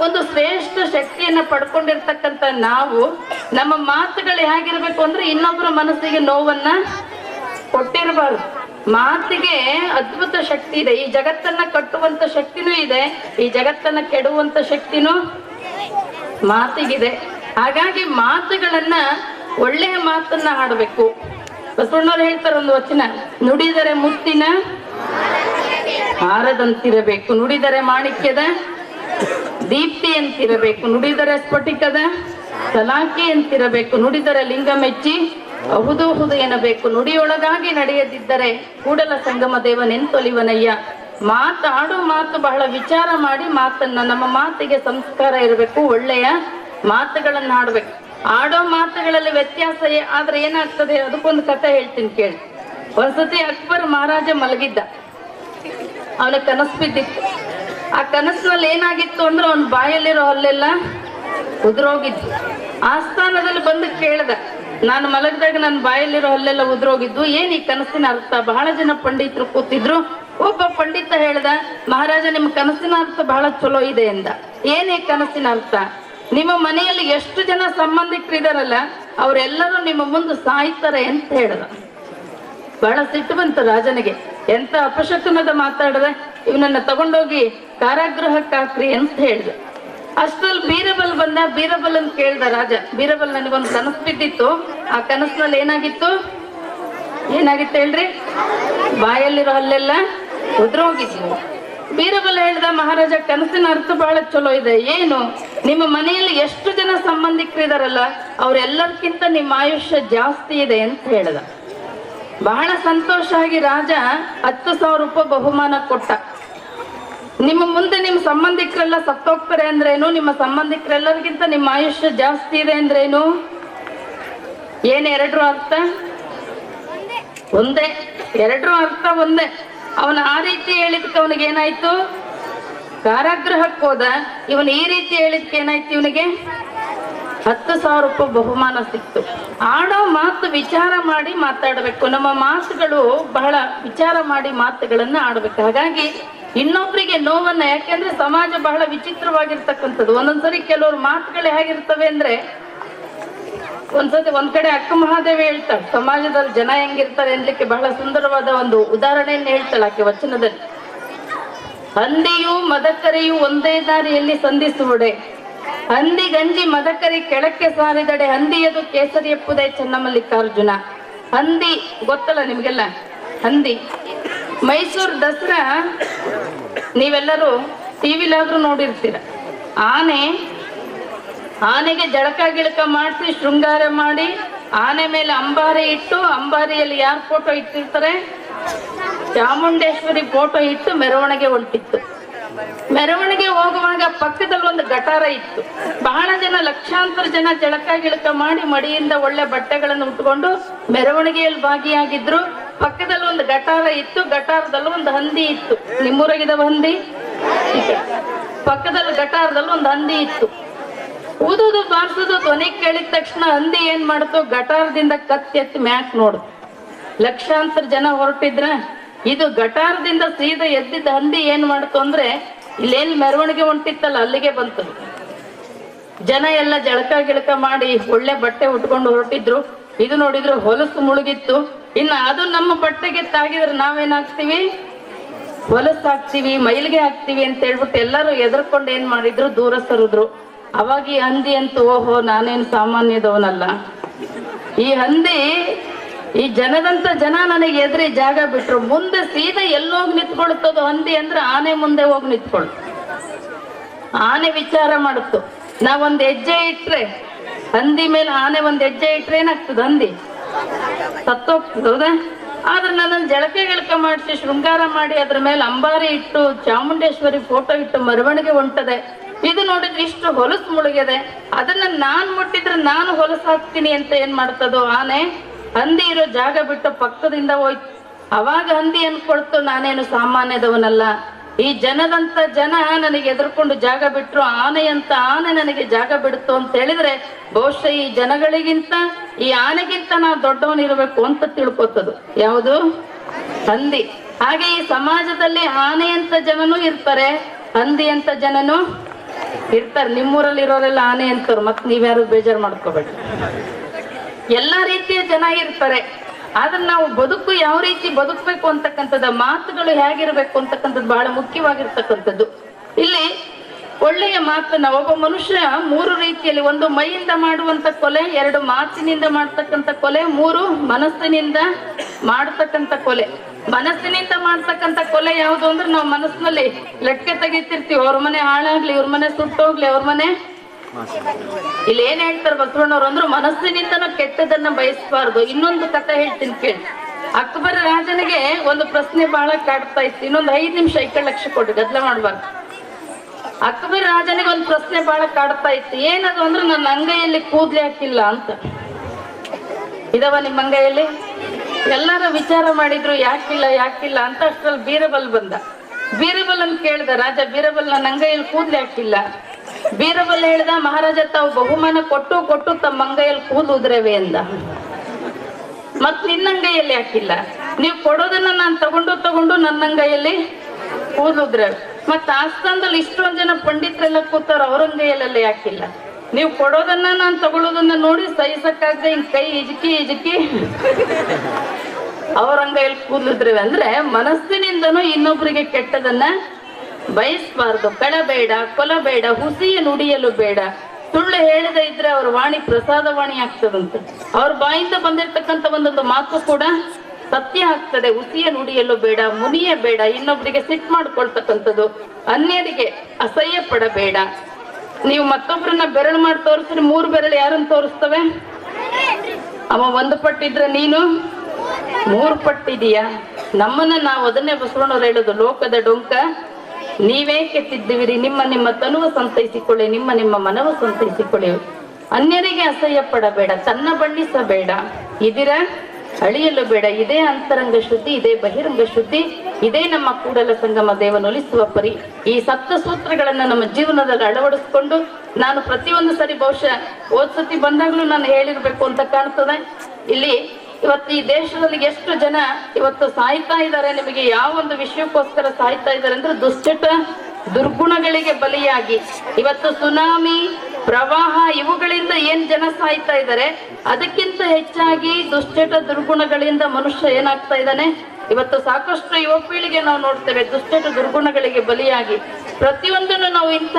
ಒಂದು ಶ್ರೇಷ್ಠ ಶಕ್ತಿಯನ್ನ ಪಡ್ಕೊಂಡಿರ್ತಕ್ಕಂಥ ನಾವು, ನಮ್ಮ ಮಾತುಗಳು ಹೇಗಿರ್ಬೇಕು ಅಂದ್ರೆ ಇನ್ನೊಬ್ಬರ ಮನಸ್ಸಿಗೆ ನೋವನ್ನ ಕೊಟ್ಟಿರಬಾರ್ದು. ಮಾತಿಗೆ ಅದ್ಭುತ ಶಕ್ತಿ ಇದೆ. ಈ ಜಗತ್ತನ್ನ ಕಟ್ಟುವಂತ ಶಕ್ತಿನೂ ಇದೆ. ಈ ಜಗತ್ತನ್ನ ಕೆಡುವಂತ ಶಕ್ತಿನೂ ಮಾತಿಗಿದೆ. ಹಾಗಾಗಿ ಮಾತುಗಳನ್ನ ಒಳ್ಳೆಯ ಮಾತನ್ನ ಆಡಬೇಕು ಬಸವಣ್ಣವ್ರು ಹೇಳ್ತಾರೆ ಒಂದು ವಚನ, ನುಡಿದರೆ ಮುತ್ತಿನ ಹಾರದಂತಿರಬೇಕು, ನುಡಿದರೆ ಮಾಣಿಕ್ಯದ ದೀಪ್ತಿ ಅಂತಿರಬೇಕು ನುಡಿದರೆ ಸ್ಫಟಿಕದ ಅಂತಿರಬೇಕು ನುಡಿದರೆ ಲಿಂಗ ಮೆಚ್ಚಿ ಹುದು ಹುದು ಎನ್ನಬೇಕು, ನುಡಿಯೊಳಗಾಗಿ ನಡೆಯದಿದ್ದರೆ ಕೂಡಲ ಸಂಗಮ ದೇವನೆಂತೊಲಿವನಯ್ಯ ಮಾತಾಡು ಮಾತು ಬಹಳ ವಿಚಾರ ಮಾಡಿ ಮಾತನ್ನ, ನಮ್ಮ ಮಾತಿಗೆ ಸಂಸ್ಕಾರ ಇರಬೇಕು, ಒಳ್ಳೆಯ ಮಾತುಗಳನ್ನ ಆಡ್ಬೇಕು ಆಡೋ ಮಾತುಗಳಲ್ಲಿ ವ್ಯತ್ಯಾಸ ಆದ್ರೆ ಏನಾಗ್ತದೆ? ಅದಕ್ಕೊಂದು ಕಥೆ ಹೇಳ್ತೀನಿ ಕೇಳಿ. ಒಂದ್ಸತಿ ಅಕ್ಬರ್ ಮಹಾರಾಜ ಮಲಗಿದ್ದ. ಅವನ ಕನಸು ಬಿದ್ದಿತ್ತು. ಆ ಕನಸಿನಲ್ಲಿ ಏನಾಗಿತ್ತು ಅಂದ್ರೆ ಅವನ ಬಾಯಲ್ಲಿರೋ ಹಲ್ಲೆಲ್ಲ ಉದುರೋಗಿದ್ದು ಆಸ್ಥಾನದಲ್ಲಿ ಬಂದು ಕೇಳ್ದ, ನಾನು ಮಲಗಿದಾಗ ನನ್ನ ಬಾಯಲ್ಲಿರೋ ಹಲ್ಲೆಲ್ಲ ಉದುರೋಗಿದ್ದು, ಏನ್ ಈ ಕನಸಿನ ಅರ್ಥ? ಬಹಳ ಜನ ಪಂಡಿತರು ಕೂತಿದ್ರು. ಒಬ್ಬ ಪಂಡಿತ ಹೇಳ್ದ, ಮಹಾರಾಜ, ನಿಮ್ಮ ಕನಸಿನ ಅರ್ಥ ಬಹಳ ಚಲೋ ಇದೆ ಎಂದ. ಏನೇ ಕನಸಿನ ಅರ್ಥ? ನಿಮ್ಮ ಮನೆಯಲ್ಲಿ ಎಷ್ಟು ಜನ ಸಂಬಂಧಿಕರಿದಾರಲ್ಲ ಅವರೆಲ್ಲರೂ ನಿಮ್ಮ ಮುಂದೆ ಸಾಯ್ತಾರೆ ಅಂತ ಹೇಳ್ದ ಬಹಳ ಸಿಟ್ಟು ಬಂತು ರಾಜನಿಗೆ. ಎಂತ ಅಪಶಕುನದ ಮಾತಾಡದ ಇವನನ್ನ ತಗೊಂಡೋಗಿ ಕಾರಾಗೃಹಕ್ಕೆ ಹಾಕ್ರಿ ಅಂತ ಹೇಳ್ದ ಅಷ್ಟ್ರಲ್ಲಿ ಬೀರಬಲ್ ಬಂದ, ಬೀರಬಲ್ ಅಂತ ಕೇಳ್ದ ರಾಜ. ಬೀರಬಲ್ ನನಗೊಂದು ಕನಸು ಬಿದ್ದಿತ್ತು. ಆ ಕನಸಿನಲ್ಲಿ ಏನಾಗಿತ್ತು? ಏನಾಗಿತ್ತು ಹೇಳ್ರಿ? ಬಾಯಲ್ಲಿರೋ ಅಲ್ಲೆಲ್ಲ ಉದ್ರೋಗಿದ್ವು. ಬೀರಬಲ್ ಹೇಳಿದ ಮಹಾರಾಜ, ಕನಸಿನ ಅರ್ಥ ಬಹಳ ಚಲೋ ಇದೆ. ಏನು? ನಿಮ್ಮ ಮನೆಯಲ್ಲಿ ಎಷ್ಟು ಜನ ಸಂಬಂಧಿಕರಿದಾರಲ್ಲ ಅವರೆಲ್ಲರಕ್ಕಿಂತ ನಿಮ್ಮ ಆಯುಷ್ಯ ಜಾಸ್ತಿ ಇದೆ ಅಂತ ಹೇಳಿದ. ಬಹಳ ಸಂತೋಷ ಆಗಿ ರಾಜ ಹತ್ತು ಸಾವಿರ ರೂಪಾಯಿ ಬಹುಮಾನ ಕೊಟ್ಟ. ನಿಮ್ಮ ಮುಂದೆ ನಿಮ್ಮ ಸಂಬಂಧಿಕರೆಲ್ಲ ಸತ್ತೋಗ್ತಾರೆ ಅಂದ್ರೇನು? ನಿಮ್ಮ ಸಂಬಂಧಿಕರೆಲ್ಲರಿಗಿಂತ ನಿಮ್ಮ ಆಯುಷ್ಯ ಜಾಸ್ತಿ ಇದೆ ಅಂದ್ರೇನು? ಏನ್, ಎರಡ್ರು ಅರ್ಥ? ಒಂದೇ. ಎರಡ್ರು ಅರ್ಥ ಒಂದೇ. ಅವನ ಆ ರೀತಿ ಹೇಳಿದಕ್ಕೆ ಅವನಿಗೆ ಏನಾಯ್ತು? ಕಾರಾಗೃಹಕ್ಕೆ ಹೋದ. ಇವನು ಈ ರೀತಿ ಹೇಳಿದಕ್ಕೆ ಏನಾಯ್ತು ಇವನಿಗೆ? ಹತ್ತು ಸಾವಿರ ರೂಪಾಯಿ ಬಹುಮಾನ ಸಿಕ್ತು. ಆಡೋ ಮಾತು ವಿಚಾರ ಮಾಡಿ ಮಾತಾಡಬೇಕು. ನಮ್ಮ ಮಾತುಗಳು ಬಹಳ ವಿಚಾರ ಮಾಡಿ ಮಾತುಗಳನ್ನ ಆಡಬೇಕು. ಹಾಗಾಗಿ ಇನ್ನೊಬ್ರಿಗೆ ನೋವನ್ನ, ಯಾಕೆಂದ್ರೆ ಸಮಾಜ ಬಹಳ ವಿಚಿತ್ರವಾಗಿರ್ತಕ್ಕಂಥದ್ದು. ಒಂದೊಂದ್ಸರಿ ಕೆಲವ್ರ ಮಾತುಗಳು ಹೇಗಿರ್ತವೆ ಅಂದ್ರೆ ಒಂದ್ಸತಿ ಒಂದ್ ಕಡೆ ಅಕ್ಕ ಮಹಾದೇವಿ ಹೇಳ್ತಾಳೆ, ಸಮಾಜದಲ್ಲಿ ಜನ ಹೆಂಗಿರ್ತಾರೆ ಎನ್ಲಿಕ್ಕೆ ಬಹಳ ಸುಂದರವಾದ ಒಂದು ಉದಾಹರಣೆಯನ್ನು ಹೇಳ್ತಾಳೆ ಆಕೆ ವಚನದಲ್ಲಿ. ಹಂದಿಯು ಮದಕರಿಯು ಒಂದೇ ದಾರಿಯಲ್ಲಿ ಸಂಧಿಸುವುಡೆ ಹಂದಿ ಗಂಜಿ ಮದಕರಿ ಕೆಳಕ್ಕೆ ಸಾರಿದಡೆ, ಹಂದಿಯದು ಕೇಸರಿ ಎಪ್ಪುದೇ ಚನ್ನಮಲ್ಲಿಕಾರ್ಜುನ. ಹಂದಿ, ಗೊತ್ತಲ್ಲ ನಿಮ್ಗೆಲ್ಲ? ಹಂದಿ. ಮೈಸೂರು ದಸರಾ, ನೀವೆಲ್ಲರೂ ಟಿವಿಲಾದ್ರೂ ನೋಡಿರ್ತೀರ. ಆನೆ ಆನೆಗೆ ಜಳಕ ಗಿಳಕ ಮಾಡಿಸಿ ಶೃಂಗಾರ ಮಾಡಿ ಆನೆ ಮೇಲೆ ಅಂಬಾರಿ ಇಟ್ಟು ಅಂಬಾರಿಯಲ್ಲಿ ಯಾರು ಫೋಟೋ ಇಟ್ಟಿರ್ತಾರೆ? ಚಾಮುಂಡೇಶ್ವರಿ ಫೋಟೋ ಇಟ್ಟು ಮೆರವಣಿಗೆ ಹೊಂಟಿತ್ತು. ಮೆರವಣಿಗೆ ಹೋಗುವಾಗ ಪಕ್ಕದಲ್ಲಿ ಒಂದು ಗಟಾರ ಇತ್ತು. ಬಹಳ ಜನ, ಲಕ್ಷಾಂತರ ಜನ ಜಳಕ ಗಿಳಕ ಮಾಡಿ ಮಡಿಯಿಂದ ಒಳ್ಳೆ ಬಟ್ಟೆಗಳನ್ನು ಉಟ್ಕೊಂಡು ಮೆರವಣಿಗೆಯಲ್ಲಿ ಭಾಗಿಯಾಗಿದ್ರು. ಪಕ್ಕದಲ್ಲಿ ಒಂದು ಗಟಾರ ಇತ್ತು. ಗಟಾರದಲ್ಲಿ ಒಂದು ಹಂದಿ ಇತ್ತು. ನಿಮ್ಮೂರಗಿದ ಹಂದಿ. ಪಕ್ಕದಲ್ಲಿ ಗಟಾರದಲ್ಲಿ ಒಂದು ಹಂದಿ ಇತ್ತು. ಊದುದು ಬಾರಿಸೋದು ಧ್ವನಿ ಕೇಳಿದ ತಕ್ಷಣ ಹಂದಿ ಏನ್ ಮಾಡ್ತು? ಗಟಾರದಿಂದ ಕತ್ತೆತ್ತಿ ಮ್ಯಾಕ್ ನೋಡ್ತು ಲಕ್ಷಾಂತರ ಜನ ಹೊರಟಿದ್ರ, ಇದು ಗಟಾರದಿಂದ ಸೀದಾ ಎದ್ದಿದ್ದ ಹಂದಿ ಏನ್ ಮಾಡ್ತು ಅಂದ್ರೆ, ಇಲ್ಲೇನ್ ಮೆರವಣಿಗೆ ಹೊಂಟಿತ್ತಲ್ಲ, ಅಲ್ಲಿಗೆ ಬಂತು. ಜನ ಎಲ್ಲ ಜಳಕ ಗಿಳಕ ಮಾಡಿ ಒಳ್ಳೆ ಬಟ್ಟೆ ಉಟ್ಕೊಂಡು ಹೊರಟಿದ್ರು. ಇದು ನೋಡಿದ್ರು ಹೊಲಸು ಮುಳುಗಿತ್ತು. ಇನ್ನು ಅದು ನಮ್ಮ ಬಟ್ಟೆಗೆ ತಾಗಿದ್ರೆ ನಾವೇನಾಗ್ತೀವಿ ಹೊಲಸು ಹಾಕ್ತಿವಿ ಮೈಲಿಗೆ ಹಾಕ್ತಿವಿ ಅಂತ ಹೇಳ್ಬಿಟ್ಟು ಎಲ್ಲರೂ ಎದರ್ಕೊಂಡು ಏನ್ ಮಾಡಿದ್ರು? ದೂರ ಸರಿದ್ರು. ಅವಾಗ ಈ ಹಂದಿ ಅಂತ ಓಹೋ, ನಾನೇನು ಸಾಮಾನ್ಯದವನಲ್ಲ. ಈ ಹಂದಿ, ಈ ಜನದಂತ ಜನ ನನಗೆ ಎದುರಿ ಜಾಗ ಬಿಟ್ರು. ಮುಂದೆ ಸೀದಾ ಎಲ್ಲೋಗಿ ನಿಂತ್ಕೊಳ್ತದೋ ಹಂದಿ ಅಂದ್ರೆ ಆನೆ ಮುಂದೆ ಹೋಗಿ ನಿಂತ್ಕೊಳ್ತು ಆನೆ ವಿಚಾರ ಮಾಡುತ್ತು. ನಾವೊಂದು ಹೆಜ್ಜೆ ಇಟ್ರೆ, ಹಂದಿ ಮೇಲೆ ಆನೆ ಒಂದು ಹೆಜ್ಜೆ ಇಟ್ರೆ ಏನಾಗ್ತದ ಹಂದಿ? ಸತ್ತೋಗ್ತದ, ಹೌದಾ? ಆದ್ರೆ ನನ್ನ ಜಳಕೆ ಗಿಳಕ ಮಾಡಿಸಿ ಶೃಂಗಾರ ಮಾಡಿ ಅದ್ರ ಮೇಲೆ ಅಂಬಾರಿ ಇಟ್ಟು ಚಾಮುಂಡೇಶ್ವರಿ ಫೋಟೋ ಇಟ್ಟು ಮೆರವಣಿಗೆ ಹೊಂಟದೆ. ಇದು ನೋಡಿದ್ರೆ ಇಷ್ಟು ಹೊಲಸು ಮುಳುಗಿದೆ. ಅದನ್ನ ನಾನ್ ಮುಟ್ಟಿದ್ರೆ ನಾನು ಹೊಲಸು ಹಾಕ್ತೀನಿ ಅಂತ ಏನ್ ಮಾಡ್ತದೋ ಆನೆ, ಹಂದಿ ಇರೋ ಜಾಗ ಬಿಟ್ಟು ಪಕ್ಕದಿಂದ ಹೋಯ್ತು. ಅವಾಗ ಹಂದಿ ಅನ್ಕೊಳ್ತು, ನಾನೇನು ಸಾಮಾನ್ಯದವನಲ್ಲ. ಈ ಜನದಂತ ಜನ ನನಗೆ ಎದುರ್ಕೊಂಡು ಜಾಗ ಬಿಟ್ರು, ಆನೆಯಂತ ಆನೆ ನನಗೆ ಜಾಗ ಬಿಡ್ತು ಅಂತ ಹೇಳಿದ್ರೆ, ಬಹುಶಃ ಈ ಜನಗಳಿಗಿಂತ, ಈ ಆನೆಗಿಂತ ನಾ ದೊಡ್ಡವನಿರಬೇಕು ಅಂತ ತಿಳ್ಕೊತದು. ಯಾವುದು? ಹಂದಿ. ಹಾಗೆ ಈ ಸಮಾಜದಲ್ಲಿ ಆನೆಯಂತ ಜನನೂ ಇರ್ತಾರೆ ಹಂದಿ ಅಂತ ಜನನು ಇರ್ತಾರೆ ನಿಮ್ಮೂರಲ್ಲಿ ಇರೋರೆಲ್ಲ ಆನೆ ಅಂತವ್ರು, ಮತ್ತೆ ನೀವ್ಯಾರು ಬೇಜಾರು ಮಾಡ್ಕೋಬೇಡಿ. ಎಲ್ಲಾ ರೀತಿಯ ಜನ ಇರ್ತಾರೆ. ಆದ್ರೆ ನಾವು ಬದುಕು ಯಾವ ರೀತಿ ಬದುಕಬೇಕು ಅಂತಕ್ಕಂಥದ್ದು ಮಾತುಗಳು ಹೇಗಿರ್ಬೇಕು ಅಂತಕ್ಕಂಥದ್ದು ಬಹಳ ಮುಖ್ಯವಾಗಿರ್ತಕ್ಕಂಥದ್ದು. ಇಲ್ಲಿ ಒಳ್ಳೆಯ ಮಾತನ್ನ ಒಬ್ಬ ಮನುಷ್ಯ ಮೂರು ರೀತಿಯಲ್ಲಿ ಒಂದು ಮೈಯಿಂದ ಮಾಡುವಂತ ಕೊಲೆ, ಎರಡು ಮಾತಿನಿಂದ ಮಾಡ್ತಕ್ಕಂತ ಕೊಲೆ, ಮೂರು ಮನಸ್ಸಿನಿಂದ ಮಾಡ್ತಕ್ಕಂತ ಕೊಲೆ. ಮನಸ್ಸಿನಿಂದ ಮಾಡ್ತಕ್ಕಂತ ಕೊಲೆ ಯಾವುದು ಅಂದ್ರೆ ನಾವು ಮನಸ್ಸಿನಲ್ಲಿ ಲೆಕ್ಕ ತೆಗಿತಿರ್ತೀವಿ. ಅವ್ರ ಮನೆ ಹಾಳಾಗ್ಲಿ, ಇವ್ರ ಮನೆ ಸುಟ್ಟೋಗ್ಲಿ, ಅವ್ರ ಮನೆ ಇಲ್ಲಿ ಏನ್ ಹೇಳ್ತಾರೆ ಬಸವಣ್ಣವ್ರು ಅಂದ್ರೆ ಮನಸ್ಸಿನಿಂದನೂ ಕೆಟ್ಟದನ್ನ ಬಯಸಬಾರ್ದು. ಇನ್ನೊಂದು ಕಥೆ ಹೇಳ್ತೀನಿ ಕೇಳಿ. ಅಕ್ಬರ್ ರಾಜನಿಗೆ ಒಂದು ಪ್ರಶ್ನೆ ಬಹಳ ಕಾಡ್ತಾ ಇತ್ತು. ಇನ್ನೊಂದು ಐದು ನಿಮಿಷ ಐಕಳ್ ಲಕ್ಷ ಕೊಡಿ ಗದ್ಲ ಮಾಡ್ಬಾರ್ದು. ಅಕ್ಬರ್ ರಾಜನಿಗೆ ಒಂದು ಪ್ರಶ್ನೆ ಬಹಳ ಕಾಡ್ತಾ ಇತ್ತು. ಏನದು ಅಂದ್ರೆ ನನ್ನ ಅಂಗೈಯಲ್ಲಿ ಕೂದ್ಲೆ ಹಾಕಿಲ್ಲ ಅಂತ. ಇದಾವ ನಿಮ್ಮ ಅಂಗೈಯಲ್ಲಿ? ಎಲ್ಲಾರು ವಿಚಾರ ಮಾಡಿದ್ರು, ಯಾಕಿಲ್ಲ ಯಾಕಿಲ್ಲ ಅಂತ ಅಷ್ಟ್ರಲ್ಲಿ ಬೀರಬಲ್ ಬಂದ. ಬೀರಬಲ್ ಅಂತ ಕೇಳ್ದ, ರಾಜ ಬೀರಬಲ್ ನನ್ನ ಅಂಗೈಯಲ್ಲಿ ಕೂದ್ಲೆ ಹಾಕಿಲ್ಲ. ಬೀರಬಲ್ ಹೇಳ್ದ, ಮಹಾರಾಜ ತಾವು ಬಹುಮಾನ ಕೊಟ್ಟು ಕೊಟ್ಟು ತಮ್ಮ ಅಂಗೈಯಲ್ಲಿ ಕೂದಲು ಉದ್ರವೆ ಅಂದ. ಮತ್ ನಿನ್ನ ಅಂಗೈಯಲ್ಲಿ ಹಾಕಿಲ್ಲ. ನೀವು ಕೊಡೋದನ್ನ ನಾನು ತಗೊಂಡು ತಗೊಂಡು ನನ್ನ ಅಂಗೈಯಲ್ಲಿ ಕೂದಲುದ್ರೆ ಮತ್ ಆಸ್ಥಾನದಲ್ಲಿ ಇಷ್ಟೊಂದ್ ಜನ ಪಂಡಿತರೆಲ್ಲ ಕೂತಾರ ಅವ್ರ ಅಂಗೈಯಲ್ಲೆಲ್ಲ ಯಾಕಿಲ್ಲ? ನೀವು ಕೊಡೋದನ್ನ ನಾನು ತಗೊಳ್ಳೋದನ್ನ ನೋಡಿ ಸಹಿಸಕ್ಕಾಗದೆ ಹಿಂಗ್ ಕೈ ಇಜುಕಿ ಇಜುಕಿ ಅವ್ರ ಅಂಗೈಯಲ್ಲಿ ಕೂದಲಿದ್ರೆ ಅಂದ್ರೆ ಮನಸ್ಸಿನಿಂದನೂ ಇನ್ನೊಬ್ಬರಿಗೆ ಕೆಟ್ಟದನ್ನ ಬಯಸ್ಬಾರ್ದು. ಕಳಬೇಡ ಕೊಲಬೇಡ ಹುಸಿಯ ನುಡಿಯಲು ಬೇಡ. ಸುಳ್ಳು ಹೇಳದೇ ಇದ್ರೆ ಅವ್ರ ವಾಣಿ ಪ್ರಸಾದ ವಾಣಿ ಆಗ್ತದಂತೆ. ಅವ್ರ ಬಾಯಿಂದ ಬಂದಿರ್ತಕ್ಕಂಥ ಒಂದೊಂದು ಮಾತು ಕೂಡ ಸತ್ಯ ಆಗ್ತದೆ ಉಸಿಯ ನುಡಿಯಲು ಬೇಡ, ಮುನಿಯ ಬೇಡ ಇನ್ನೊಬ್ಬರಿಗೆ ಸಿಟ್ ಮಾಡ್ಕೊಳ್ತಕ್ಕಂಥದ್ದು, ಅನ್ಯರಿಗೆ ಅಸಹ್ಯ ಪಡಬೇಡ. ನೀವು ಮತ್ತೊಬ್ಬರನ್ನ ಬೆರಳು ಮಾಡಿ ತೋರಿಸಿದ್ರೆ ಮೂರು ಬೆರಳು ಯಾರನ್ನು ತೋರಿಸ್ತವೆ? ಅವ ಒಂದು ಪಟ್ಟಿದ್ರೆ ನೀನು? ಮೂರು ಪಟ್ಟಿದೀಯಾ? ನಮ್ಮನ್ನ ನಾವು ಅದನ್ನೇ ಬಸವಣ್ಣವ್ರು ಹೇಳೋದು, ಲೋಕದ ಡೊಂಕ. ನೀವೇ ಕೆತ್ತಿದ್ದೀವಿರಿ, ನಿಮ್ಮ ನಿಮ್ಮ ತನುವ ಸಂತೈಸಿಕೊಳ್ಳಿ, ನಿಮ್ಮ ನಿಮ್ಮ ಮನವ ಸಂತೈಸಿಕೊಳ್ಳಿ. ಅನ್ಯರಿಗೆ ಅಸಹ್ಯ ಪಡಬೇಡ, ತನ್ನ ಬಣ್ಣಿಸಬೇಡ. ಇದಿರ ಅಳಿಯಲು ಬೇಡ. ಇದೇ ಅಂತರಂಗ ಶುದ್ಧಿ, ಇದೇ ಬಹಿರಂಗ ಶುದ್ಧಿ, ಇದೇ ನಮ್ಮ ಕೂಡಲ ಸಂಗಮ ದೇವನೊಲಿಸುವ ಪರಿ. ಈ ಸಪ್ತ ಸೂತ್ರಗಳನ್ನ ನಮ್ಮ ಜೀವನದಲ್ಲಿ ಅಳವಡಿಸ್ಕೊಂಡು ನಾನು ಪ್ರತಿಯೊಂದು ಸರಿ ಬಹುಶಃ ಹೋದ್ ಸತಿ ಬಂದಾಗ್ಲೂ ನಾನು ಹೇಳಿರ್ಬೇಕು ಅಂತ ಕಾಣ್ತದೆ. ಇಲ್ಲಿ ಇವತ್ತು ಈ ದೇಶದಲ್ಲಿ ಎಷ್ಟು ಜನ ಇವತ್ತು ಸಾಯ್ತಾ ಇದ್ದಾರೆ, ನಿಮಗೆ ಯಾವ ಒಂದು ವಿಷಯಕ್ಕೋಸ್ಕರ ಸಾಯ್ತಾ ಇದ್ದಾರೆ ಅಂದ್ರೆ ದುಶ್ಚಟ ದುರ್ಗುಣಗಳಿಗೆ ಬಲಿಯಾಗಿ. ಇವತ್ತು ಸುನಾಮಿ, ಪ್ರವಾಹ ಇವುಗಳಿಂದ ಏನ್ ಜನ ಸಾಯ್ತಾ ಇದ್ದಾರೆ, ಅದಕ್ಕಿಂತ ಹೆಚ್ಚಾಗಿ ದುಶ್ಚಟ ದುರ್ಗುಣಗಳಿಂದ ಮನುಷ್ಯ ಏನಾಗ್ತಾ ಇದ್ದಾನೆ? ಇವತ್ತು ಸಾಕಷ್ಟು ಯುವ ಪೀಳಿಗೆ ನಾವು ನೋಡ್ತೇವೆ ದುಶ್ಚಟ ದುರ್ಗುಣಗಳಿಗೆ ಬಲಿಯಾಗಿ. ಪ್ರತಿಯೊಂದನ್ನು ನಾವು ಇಂಥ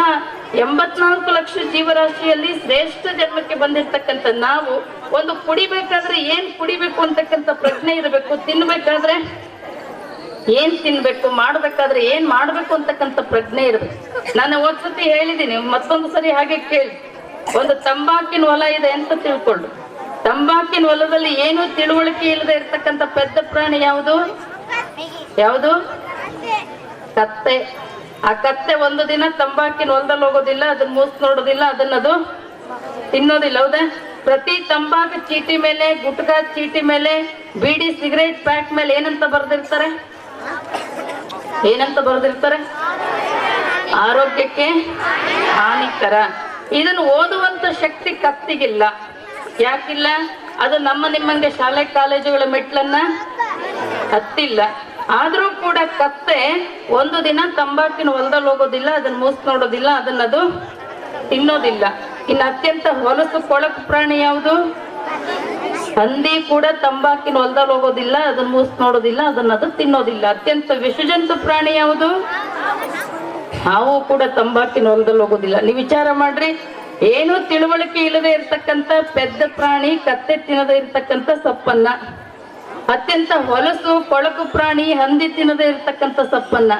ಎಂಬತ್ನಾಲ್ಕು ಲಕ್ಷ ಜೀವರಾಶಿಯಲ್ಲಿ ಶ್ರೇಷ್ಠ ಜನ್ಮಕ್ಕೆ ಬಂದಿರ್ತಕ್ಕಂಥ ನಾವು, ಒಂದು ಕುಡಿಬೇಕಾದ್ರೆ ಏನ್ ಕುಡಿಬೇಕು ಅಂತಕ್ಕಂಥ ಪ್ರಜ್ಞೆ ಇರಬೇಕು, ತಿನ್ಬೇಕಾದ್ರೆ ಏನ್ ತಿನ್ಬೇಕು, ಮಾಡ್ಬೇಕಾದ್ರೆ ಏನ್ ಮಾಡ್ಬೇಕು ಅಂತಕ್ಕಂಥ ಪ್ರಜ್ಞೆ ಇರಬೇಕು. ನಾನು ಒಂದ್ಸತಿ ಹೇಳಿದ್ದೀನಿ, ಮತ್ತೊಂದು ಸರಿ ಹಾಗೆ ಕೇಳಿ. ಒಂದು ತಂಬಾಕಿನ ಹೊಲ ಇದೆ ಅಂತ ತಿಳ್ಕೊಂಡು. ತಂಬಾಕಿನ ಹೊಲದಲ್ಲಿ ಏನು ತಿಳುವಳಿಕೆ ಇಲ್ಲದೆ ಇರ್ತಕ್ಕಂಥ ಪೆದ್ದ ಪ್ರಾಣಿ ಯಾವುದು? ಯಾವುದು? ಕತ್ತೆ. ಆ ಕತ್ತೆ ಒಂದು ದಿನ ತಂಬಾಕಿನ ಹೊಲದಲ್ಲಿ ಹೋಗೋದಿಲ್ಲ ಅದನ್ನ ಮೂಸ್ ನೋಡೋದಿಲ್ಲ ಅದನ್ನದು ತಿನ್ನೋದಿಲ್ಲ ಹೌದಾ? ಪ್ರತಿ ತಂಬಾಕು ಚೀಟಿ ಮೇಲೆ ಗುಟ್ಕಾ ಚೀಟಿ ಮೇಲೆ ಬೀಡಿ ಸಿಗರೇಟ್ ಪ್ಯಾಕ್ ಮೇಲೆ ಏನಂತ ಬರ್ದಿರ್ತಾರೆ? ಏನಂತ ಬರ್ದಿರ್ತಾರೆ? ಆರೋಗ್ಯಕ್ಕೆ ಹಾನಿಕರ. ಇದನ್ನು ಓದುವಂತ ಶಕ್ತಿ ಕತ್ತಿಗಿಲ್ಲ. ಯಾಕಿಲ್ಲ? ಅದು ನಮ್ಮ ನಿಮ್ಮಂಗೆ ಶಾಲೆ ಕಾಲೇಜುಗಳ ಮೆಟ್ಲನ್ನ ಹತ್ತಿಲ್ಲ ಆದ್ರೂ ಕೂಡ ಕತ್ತೆ ಒಂದು ದಿನ ತಂಬಾಕಿನ ಹೊಲದಲ್ಲಿ ಹೋಗೋದಿಲ್ಲ, ಅದನ್ನ ಮೂಸ್ ನೋಡೋದಿಲ್ಲ ಅದನ್ನ ಅದು ತಿನ್ನೋದಿಲ್ಲ. ಇನ್ನು ಅತ್ಯಂತ ಹೊಲಸು ಕೊಳಕು ಪ್ರಾಣಿ ಯಾವುದು? ಹಂದಿ ಕೂಡ ತಂಬಾಕಿನ ಹೊಲದಲ್ಲಿ ಹೋಗೋದಿಲ್ಲ, ಅದನ್ನ ಮೂಸ್ ನೋಡೋದಿಲ್ಲ ಅದನ್ನ ಅದು ತಿನ್ನೋದಿಲ್ಲ. ಅತ್ಯಂತ ವಿಷಜಂತು ಪ್ರಾಣಿ ಯಾವುದು? ಹಾವು ಕೂಡ ತಂಬಾಕಿನ ಹೊಲದಲ್ಲಿ ಹೋಗೋದಿಲ್ಲ. ನೀವು ವಿಚಾರ ಮಾಡ್ರಿ. ಏನು ತಿಳುವಳಿಕೆ ಇಲ್ಲದೆ ಇರ್ತಕ್ಕಂತ ಪೆದ್ದ ಪ್ರಾಣಿ, ಕತ್ತೆ ತಿನ್ನದೇ ಇರ್ತಕ್ಕಂತ ಸಪ್ಪನ್ನ. ಅತ್ಯಂತ ಹೊಲಸು, ಕೊಳಕು ಪ್ರಾಣಿ, ಹಂದಿ ತಿನ್ನದೇ ಇರ್ತಕ್ಕಂತ ಸಪ್ಪನ್ನ.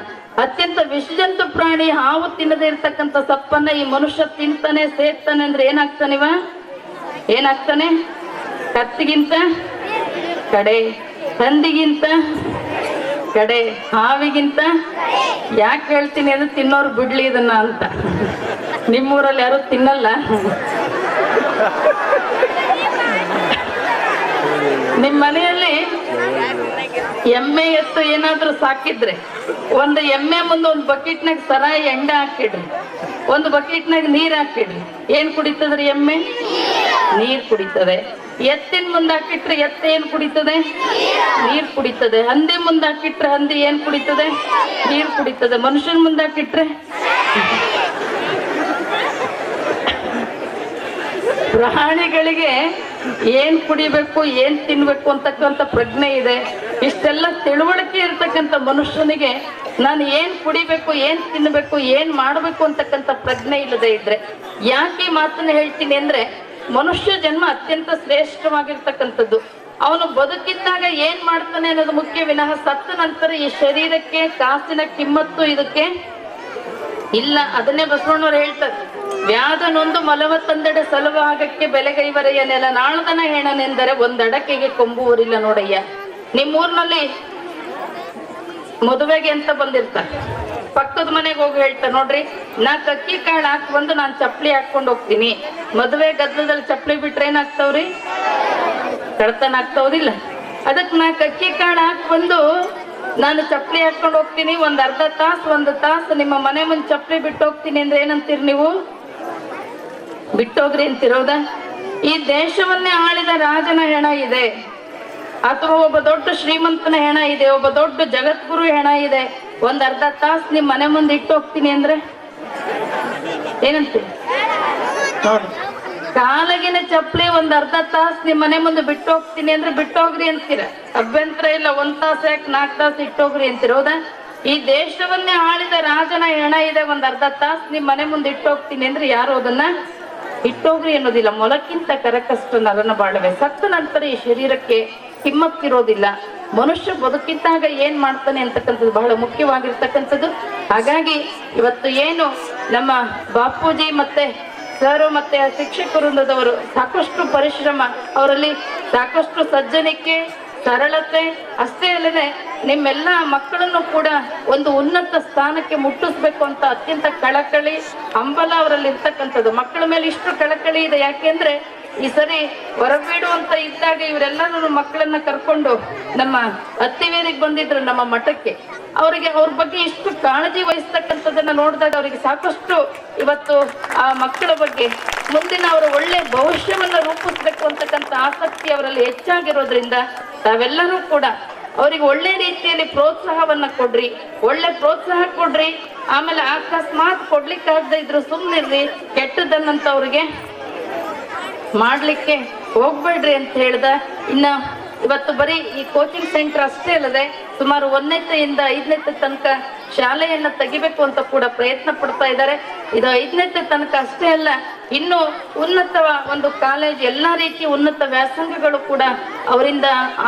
ಅತ್ಯಂತ ವಿಷಜಂತು ಪ್ರಾಣಿ, ಹಾವು ತಿನ್ನದೇ ಇರ್ತಕ್ಕಂತ ಸಪ್ಪನ್ನ ಈ ಮನುಷ್ಯ ತಿಂತಾನೆ ಸೇರ್ತಾನೆ ಅಂದ್ರೆ ಏನಾಗ್ತಾನಿವ ಏನಾಗ್ತಾನೆ? ಕತ್ತಿಗಿಂತ ಕಡೆ, ಹಂದಿಗಿಂತ ಕಡೆ ಹಾವಿಗಿಂತ ಯಾಕೆ ಹೇಳ್ತೀನಿ ಅಂದ್ರೆ ತಿನ್ನೋರು ಬಿಡ್ಲಿ ಇದನ್ನ ಅಂತ. ನಿಮ್ಮೂರಲ್ಲಿ ಯಾರು ತಿನ್ನಲ್ಲ. ನಿಮ್ಮ ಮನೆಯಲ್ಲಿ ಎಮ್ಮೆ ಎತ್ತು ಏನಾದ್ರೂ ಸಾಕಿದ್ರೆ, ಒಂದು ಎಮ್ಮೆ ಮುಂದೆ ಒಂದು ಬಕೆಟ್ನಾಗ ಸರ ಎಂಡ ಹಾಕಿಡ್ರಿ ಒಂದು ಬಕೆಟ್ನಾಗ ನೀರ್ ಹಾಕಿಡ್ರಿ ಏನ್ ಕುಡಿತದ್ರಿ ಎಮ್ಮೆ? ನೀರ್ ಕುಡಿತದೆ. ಎತ್ತಿನ ಮುಂದೆ ಹಾಕಿಟ್ರೆ ಎತ್ತ ಏನ್ ಕುಡಿತದೆ? ನೀರ್ ಕುಡಿತದೆ. ಹಂದಿ ಮುಂದೆ ಹಾಕಿಟ್ರೆ ಹಂದಿ ಏನ್ ಕುಡಿತದೆ? ನೀರ್ ಕುಡಿತದೆ. ಮನುಷ್ಯನ ಮುಂದೆ ಹಾಕಿಟ್ರೆ ಪ್ರಾಣಿಗಳಿಗೆ ಏನ್ ಕುಡಿಬೇಕು, ಏನ್ ತಿನ್ಬೇಕು ಅಂತಕ್ಕಂಥ ಪ್ರಜ್ಞೆ ಇದೆ. ಇಷ್ಟೆಲ್ಲ ತಿಳುವಳಿಕೆ ಇರ್ತಕ್ಕಂಥ ಮನುಷ್ಯನಿಗೆ ನಾನು ಏನ್ ಕುಡಿಬೇಕು, ಏನ್ ತಿನ್ಬೇಕು, ಏನ್ ಮಾಡ್ಬೇಕು ಅಂತಕ್ಕಂಥ ಪ್ರಜ್ಞೆ ಇಲ್ಲದೆ ಇದ್ರೆ, ಯಾಕೆ ಮಾತನ್ನ ಹೇಳ್ತೀನಿ ಅಂದ್ರೆ, ಮನುಷ್ಯ ಜನ್ಮ ಅತ್ಯಂತ ಶ್ರೇಷ್ಠವಾಗಿರ್ತಕ್ಕಂಥದ್ದು. ಅವನು ಬದುಕಿದ್ದಾಗ ಏನ್ ಮಾಡ್ತಾನೆ ಅನ್ನೋದು ಮುಖ್ಯ ವಿನಃ ಸತ್ತ ನಂತರ ಈ ಶರೀರಕ್ಕೆ ಕಾಸಿನ ಕಿಮ್ಮತ್ತು ಇದಕ್ಕೆ ಇಲ್ಲ. ಅದನ್ನೇ ಬಸವಣ್ಣವ್ರು ಹೇಳ್ತಾರೆ. ವ್ಯಾಧ ನೊಂದು ಮಲವ ತಂದೆಡೆ ಸಲುವಾಗಕ್ಕೆ ಬೆಲೆಗೈವರೆಯ ನೆಲ ನಾಳದನ ಹೆಣನೆಂದರೆ ಒಂದಡಕೆಗೆ ಕೊಂಬುವರಿಲ್ಲ ನೋಡಯ್ಯ. ನಿಮ್ಮೂರ್ನಲ್ಲಿ ಮದುವೆಗೆ ಅಂತ ಬಂದಿರ್ತಾರೆ. ಪಕ್ಕದ ಮನೆಗೆ ಹೋಗಿ ಹೇಳ್ತಾರೆ, ನೋಡ್ರಿ, ನಾ ಕಕ್ಕಿ ಕಾಳು ಹಾಕ್ ಬಂದು ನಾನು ಚಪ್ಪಲಿ ಹಾಕೊಂಡು ಹೋಗ್ತೀನಿ. ಮದುವೆ ಗದ್ದಲದಲ್ಲಿ ಚಪ್ಪಲಿ ಬಿಟ್ರೆ ಏನಾಗ್ತಾವ್ರಿ? ಕಳ್ತನ ಆಗ್ತಾವುದಿಲ್ಲ. ಅದಕ್ಕೆ ನಾ ಕಕ್ಕಿ ಕಾಳು ಹಾಕ್ ಬಂದು ನಾನು ಚಪ್ಪಲಿ ಹಾಕೊಂಡು ಹೋಗ್ತೀನಿ, ಒಂದ್ ಅರ್ಧ ತಾಸು, ಒಂದು ತಾಸು ನಿಮ್ಮ ಮನೆ ಮುಂದೆ ಚಪ್ಪಲಿ ಬಿಟ್ಟು ಹೋಗ್ತೀನಿ ಅಂದ್ರೆ ಏನಂತೀರಿ ನೀವು? ಬಿಟ್ಟೋಗ್ರಿ ಅಂತಿರೋದ? ಈ ದೇಶವನ್ನೇ ಆಳಿದ ರಾಜನ ಹೆಣ ಇದೆ. ಅಥವಾ ಒಬ್ಬ ದೊಡ್ಡ ಶ್ರೀಮಂತನ ಹೆಣ ಇದೆ, ಒಬ್ಬ ದೊಡ್ಡ ಜಗದ್ಗುರು ಹೆಣ ಇದೆ. ಒಂದ್ ಅರ್ಧ ತಾಸು ನಿಮ್ ಮನೆ ಮುಂದೆ ಇಟ್ಟು ಹೋಗ್ತೀನಿ ಅಂದ್ರೆ? ಏನಂತ? ಕಾಲಗಿನ ಚಪ್ಪಲಿ ಒಂದ್ ಅರ್ಧ ತಾಸು ನಿಮ್ ಮನೆ ಮುಂದೆ ಬಿಟ್ಟು ಹೋಗ್ತೀನಿ ಅಂದ್ರೆ ಬಿಟ್ಟೋಗ್ರಿ ಅಂತೀರ. ಅಭ್ಯಂತರ ಇಲ್ಲ, ಒಂದ್ ತಾಸು ಯಾಕೆ ನಾಲ್ಕು ತಾಸು ಇಟ್ಟೋಗ್ರಿ ಅಂತೀರ ಈ ದೇಶವನ್ನೇ ಆಳಿದ ರಾಜನ ಹೆಣ ಇದೆ, ಒಂದ್ ಅರ್ಧ ತಾಸು ನಿಮ್ ಮನೆ ಮುಂದೆ ಇಟ್ಟು ಹೋಗ್ತೀನಿ ಅಂದ್ರೆ ಯಾರು ಅದನ್ನ? ಇಟ್ಟೋಗ್ರಿ ಅನ್ನೋದಿಲ್ಲ. ಮೊಲಕ್ಕಿಂತ ಕರಕಷ್ಟು ನರನ ಬಾಳವೆ ಸತ್ತ ನಂತರ ಈ ಶರೀರಕ್ಕೆ ಕಿಮ್ಮತ್ತಿರೋದಿಲ್ಲ ಮನುಷ್ಯ ಬದುಕಿದ್ದಾಗ ಏನ್ ಮಾಡ್ತಾನೆ ಅಂತಕ್ಕಂಥದ್ದು ಬಹಳ ಮುಖ್ಯವಾಗಿರ್ತಕ್ಕಂಥದ್ದು. ಹಾಗಾಗಿ ಇವತ್ತು ಏನು ನಮ್ಮ ಬಾಪೂಜಿ ಮತ್ತೆ ಸರ್ ಮತ್ತೆ ಶಿಕ್ಷಕ ವೃಂದದವರು ಸಾಕಷ್ಟು ಪರಿಶ್ರಮ, ಅವರಲ್ಲಿ ಸಾಕಷ್ಟು ಸಜ್ಜನಿಕೆ ಸರಳತೆ ಅಷ್ಟೇ ಅಲ್ಲದೆ ನಿಮ್ಮೆಲ್ಲ ಮಕ್ಕಳನ್ನು ಕೂಡ ಒಂದು ಉನ್ನತ ಸ್ಥಾನಕ್ಕೆ ಮುಟ್ಟಿಸ್ಬೇಕು ಅಂತ ಅತ್ಯಂತ ಕಳಕಳಿ ಹಂಬಲ ಅವರಲ್ಲಿ ಇರ್ತಕ್ಕಂಥದ್ದು. ಮಕ್ಕಳ ಮೇಲೆ ಇಷ್ಟು ಕಳಕಳಿ ಇದೆ. ಯಾಕೆಂದ್ರೆ ಈ ಸರಿ ಹೊರಬೀಡು ಅಂತ ಇದ್ದಾಗ ಇವರೆಲ್ಲರೂ ಮಕ್ಕಳನ್ನ ಕರ್ಕೊಂಡು ನಮ್ಮ ಅತ್ತಿವೇರಿಗೆ ಬಂದಿದ್ರು ನಮ್ಮ ಮಠಕ್ಕೆ. ಅವರಿಗೆ ಅವ್ರ ಬಗ್ಗೆ ಇಷ್ಟು ಕಾಳಜಿ ವಹಿಸ್ತಕ್ಕಂಥದ್ದನ್ನ ನೋಡಿದಾಗ ಅವರಿಗೆ ಸಾಕಷ್ಟು ಇವತ್ತು ಆ ಮಕ್ಕಳ ಬಗ್ಗೆ ಮುಂದಿನ ಅವರ ಒಳ್ಳೆ ಭವಿಷ್ಯವನ್ನ ರೂಪಿಸ್ಬೇಕು ಅಂತಕ್ಕಂಥ ಆಸಕ್ತಿ ಅವರಲ್ಲಿ ಹೆಚ್ಚಾಗಿರೋದ್ರಿಂದ ತಾವೆಲ್ಲರೂ ಕೂಡ ಅವರಿಗೆ ಒಳ್ಳೆ ರೀತಿಯಲ್ಲಿ ಪ್ರೋತ್ಸಾಹವನ್ನ ಕೊಡ್ರಿ. ಒಳ್ಳೆ ಪ್ರೋತ್ಸಾಹ ಕೊಡ್ರಿ. ಆಮೇಲೆ ಅಕಸ್ಮಾತ್ ಕೊಡ್ಲಿಕ್ಕಾಗದೆ ಇದ್ರು ಸುಮ್ಮನಿರ್ರಿ ಕೆಟ್ಟದನ್ನಂತ ಅವ್ರಿಗೆ ಮಾಡ್ಲಿಕ್ಕೆ ಹೋಗ್ಬೇಡ್ರಿ ಅಂತ ಹೇಳ್ದ. ಇನ್ನ ಇವತ್ತು ಬರೀ ಈ ಕೋಚಿಂಗ್ ಸೆಂಟರ್ ಅಷ್ಟೇ ಅಲ್ಲದೆ ಸುಮಾರು ಒಂದನೇತೆಯಿಂದ ಐದನೇತೆ ತನಕ ಶಾಲೆಯನ್ನ ತೆಗಿಬೇಕು ಅಂತ ಕೂಡ ಪ್ರಯತ್ನ ಪಡ್ತಾ ಇದ್ದಾರೆ. ಇದು ಐದನೇತೆ ತನಕ ಅಷ್ಟೇ ಅಲ್ಲ, ಇನ್ನು ಉನ್ನತ ಒಂದು ಕಾಲೇಜ್ ಎಲ್ಲಾ ರೀತಿಯ ಉನ್ನತ ವ್ಯಾಸಂಗಗಳು ಕೂಡ ಅವರಿಂದ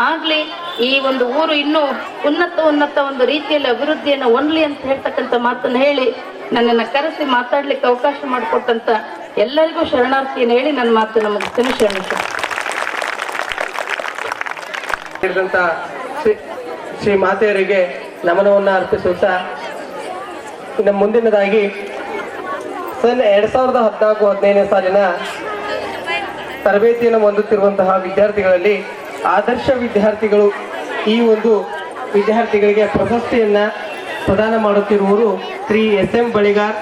ಆಗ್ಲಿ, ಈ ಒಂದು ಊರು ಇನ್ನೂ ಉನ್ನತ ಉನ್ನತ ಒಂದು ರೀತಿಯಲ್ಲಿ ಅಭಿವೃದ್ಧಿಯನ್ನು ಹೊಂದಲಿ ಅಂತ ಹೇಳ್ತಕ್ಕಂಥ ಮಾತನ್ನು ಹೇಳಿ ನನ್ನನ್ನ ಕರೆಸಿ ಮಾತಾಡ್ಲಿಕ್ಕೆ ಅವಕಾಶ ಮಾಡಿಕೊಟ್ಟಂತ ಎಲ್ಲರಿಗೂ ಶರಣಾರ್ಥಿಯನ್ನು ಹೇಳಿ ನನ್ನ ಮಾತು ಮುಗಿಸ್ತೇನೆ ಶರಣ ಶ್ರೀ ಮಾತೆಯರಿಗೆ ನಮನವನ್ನು ಅರ್ಪಿಸುತ್ತಾ ಇನ್ನು ಮುಂದಿನದಾಗಿ ಸನ್ ಎರಡ್ ಸಾವಿರದ ಹದಿನಾಲ್ಕು ಹದಿನೈದನೇ ಸಾಲಿನ ತರಬೇತಿಯನ್ನು ಹೊಂದುತ್ತಿರುವಂತಹ ವಿದ್ಯಾರ್ಥಿಗಳಲ್ಲಿ ಆದರ್ಶ ವಿದ್ಯಾರ್ಥಿಗಳು ಈ ಒಂದು ವಿದ್ಯಾರ್ಥಿಗಳಿಗೆ ಪ್ರಶಸ್ತಿಯನ್ನ ಪ್ರದಾನ ಮಾಡುತ್ತಿರುವರು Shri S M Baligar,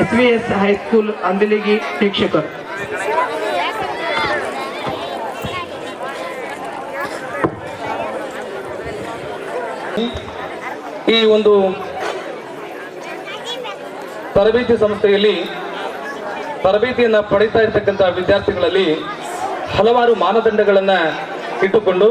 S V S high school Ambiligi ಶಿಕ್ಷಕರು ಈ ಒಂದು ತರಬೇತಿ ಸಂಸ್ಥೆಯಲ್ಲಿ ತರಬೇತಿಯನ್ನು ಪಡಿತಾ ಇರ್ತಕ್ಕಂಥ ವಿದ್ಯಾರ್ಥಿಗಳಲ್ಲಿ ಹಲವಾರು ಮಾನದಂಡಗಳನ್ನು ಇಟ್ಟುಕೊಂಡು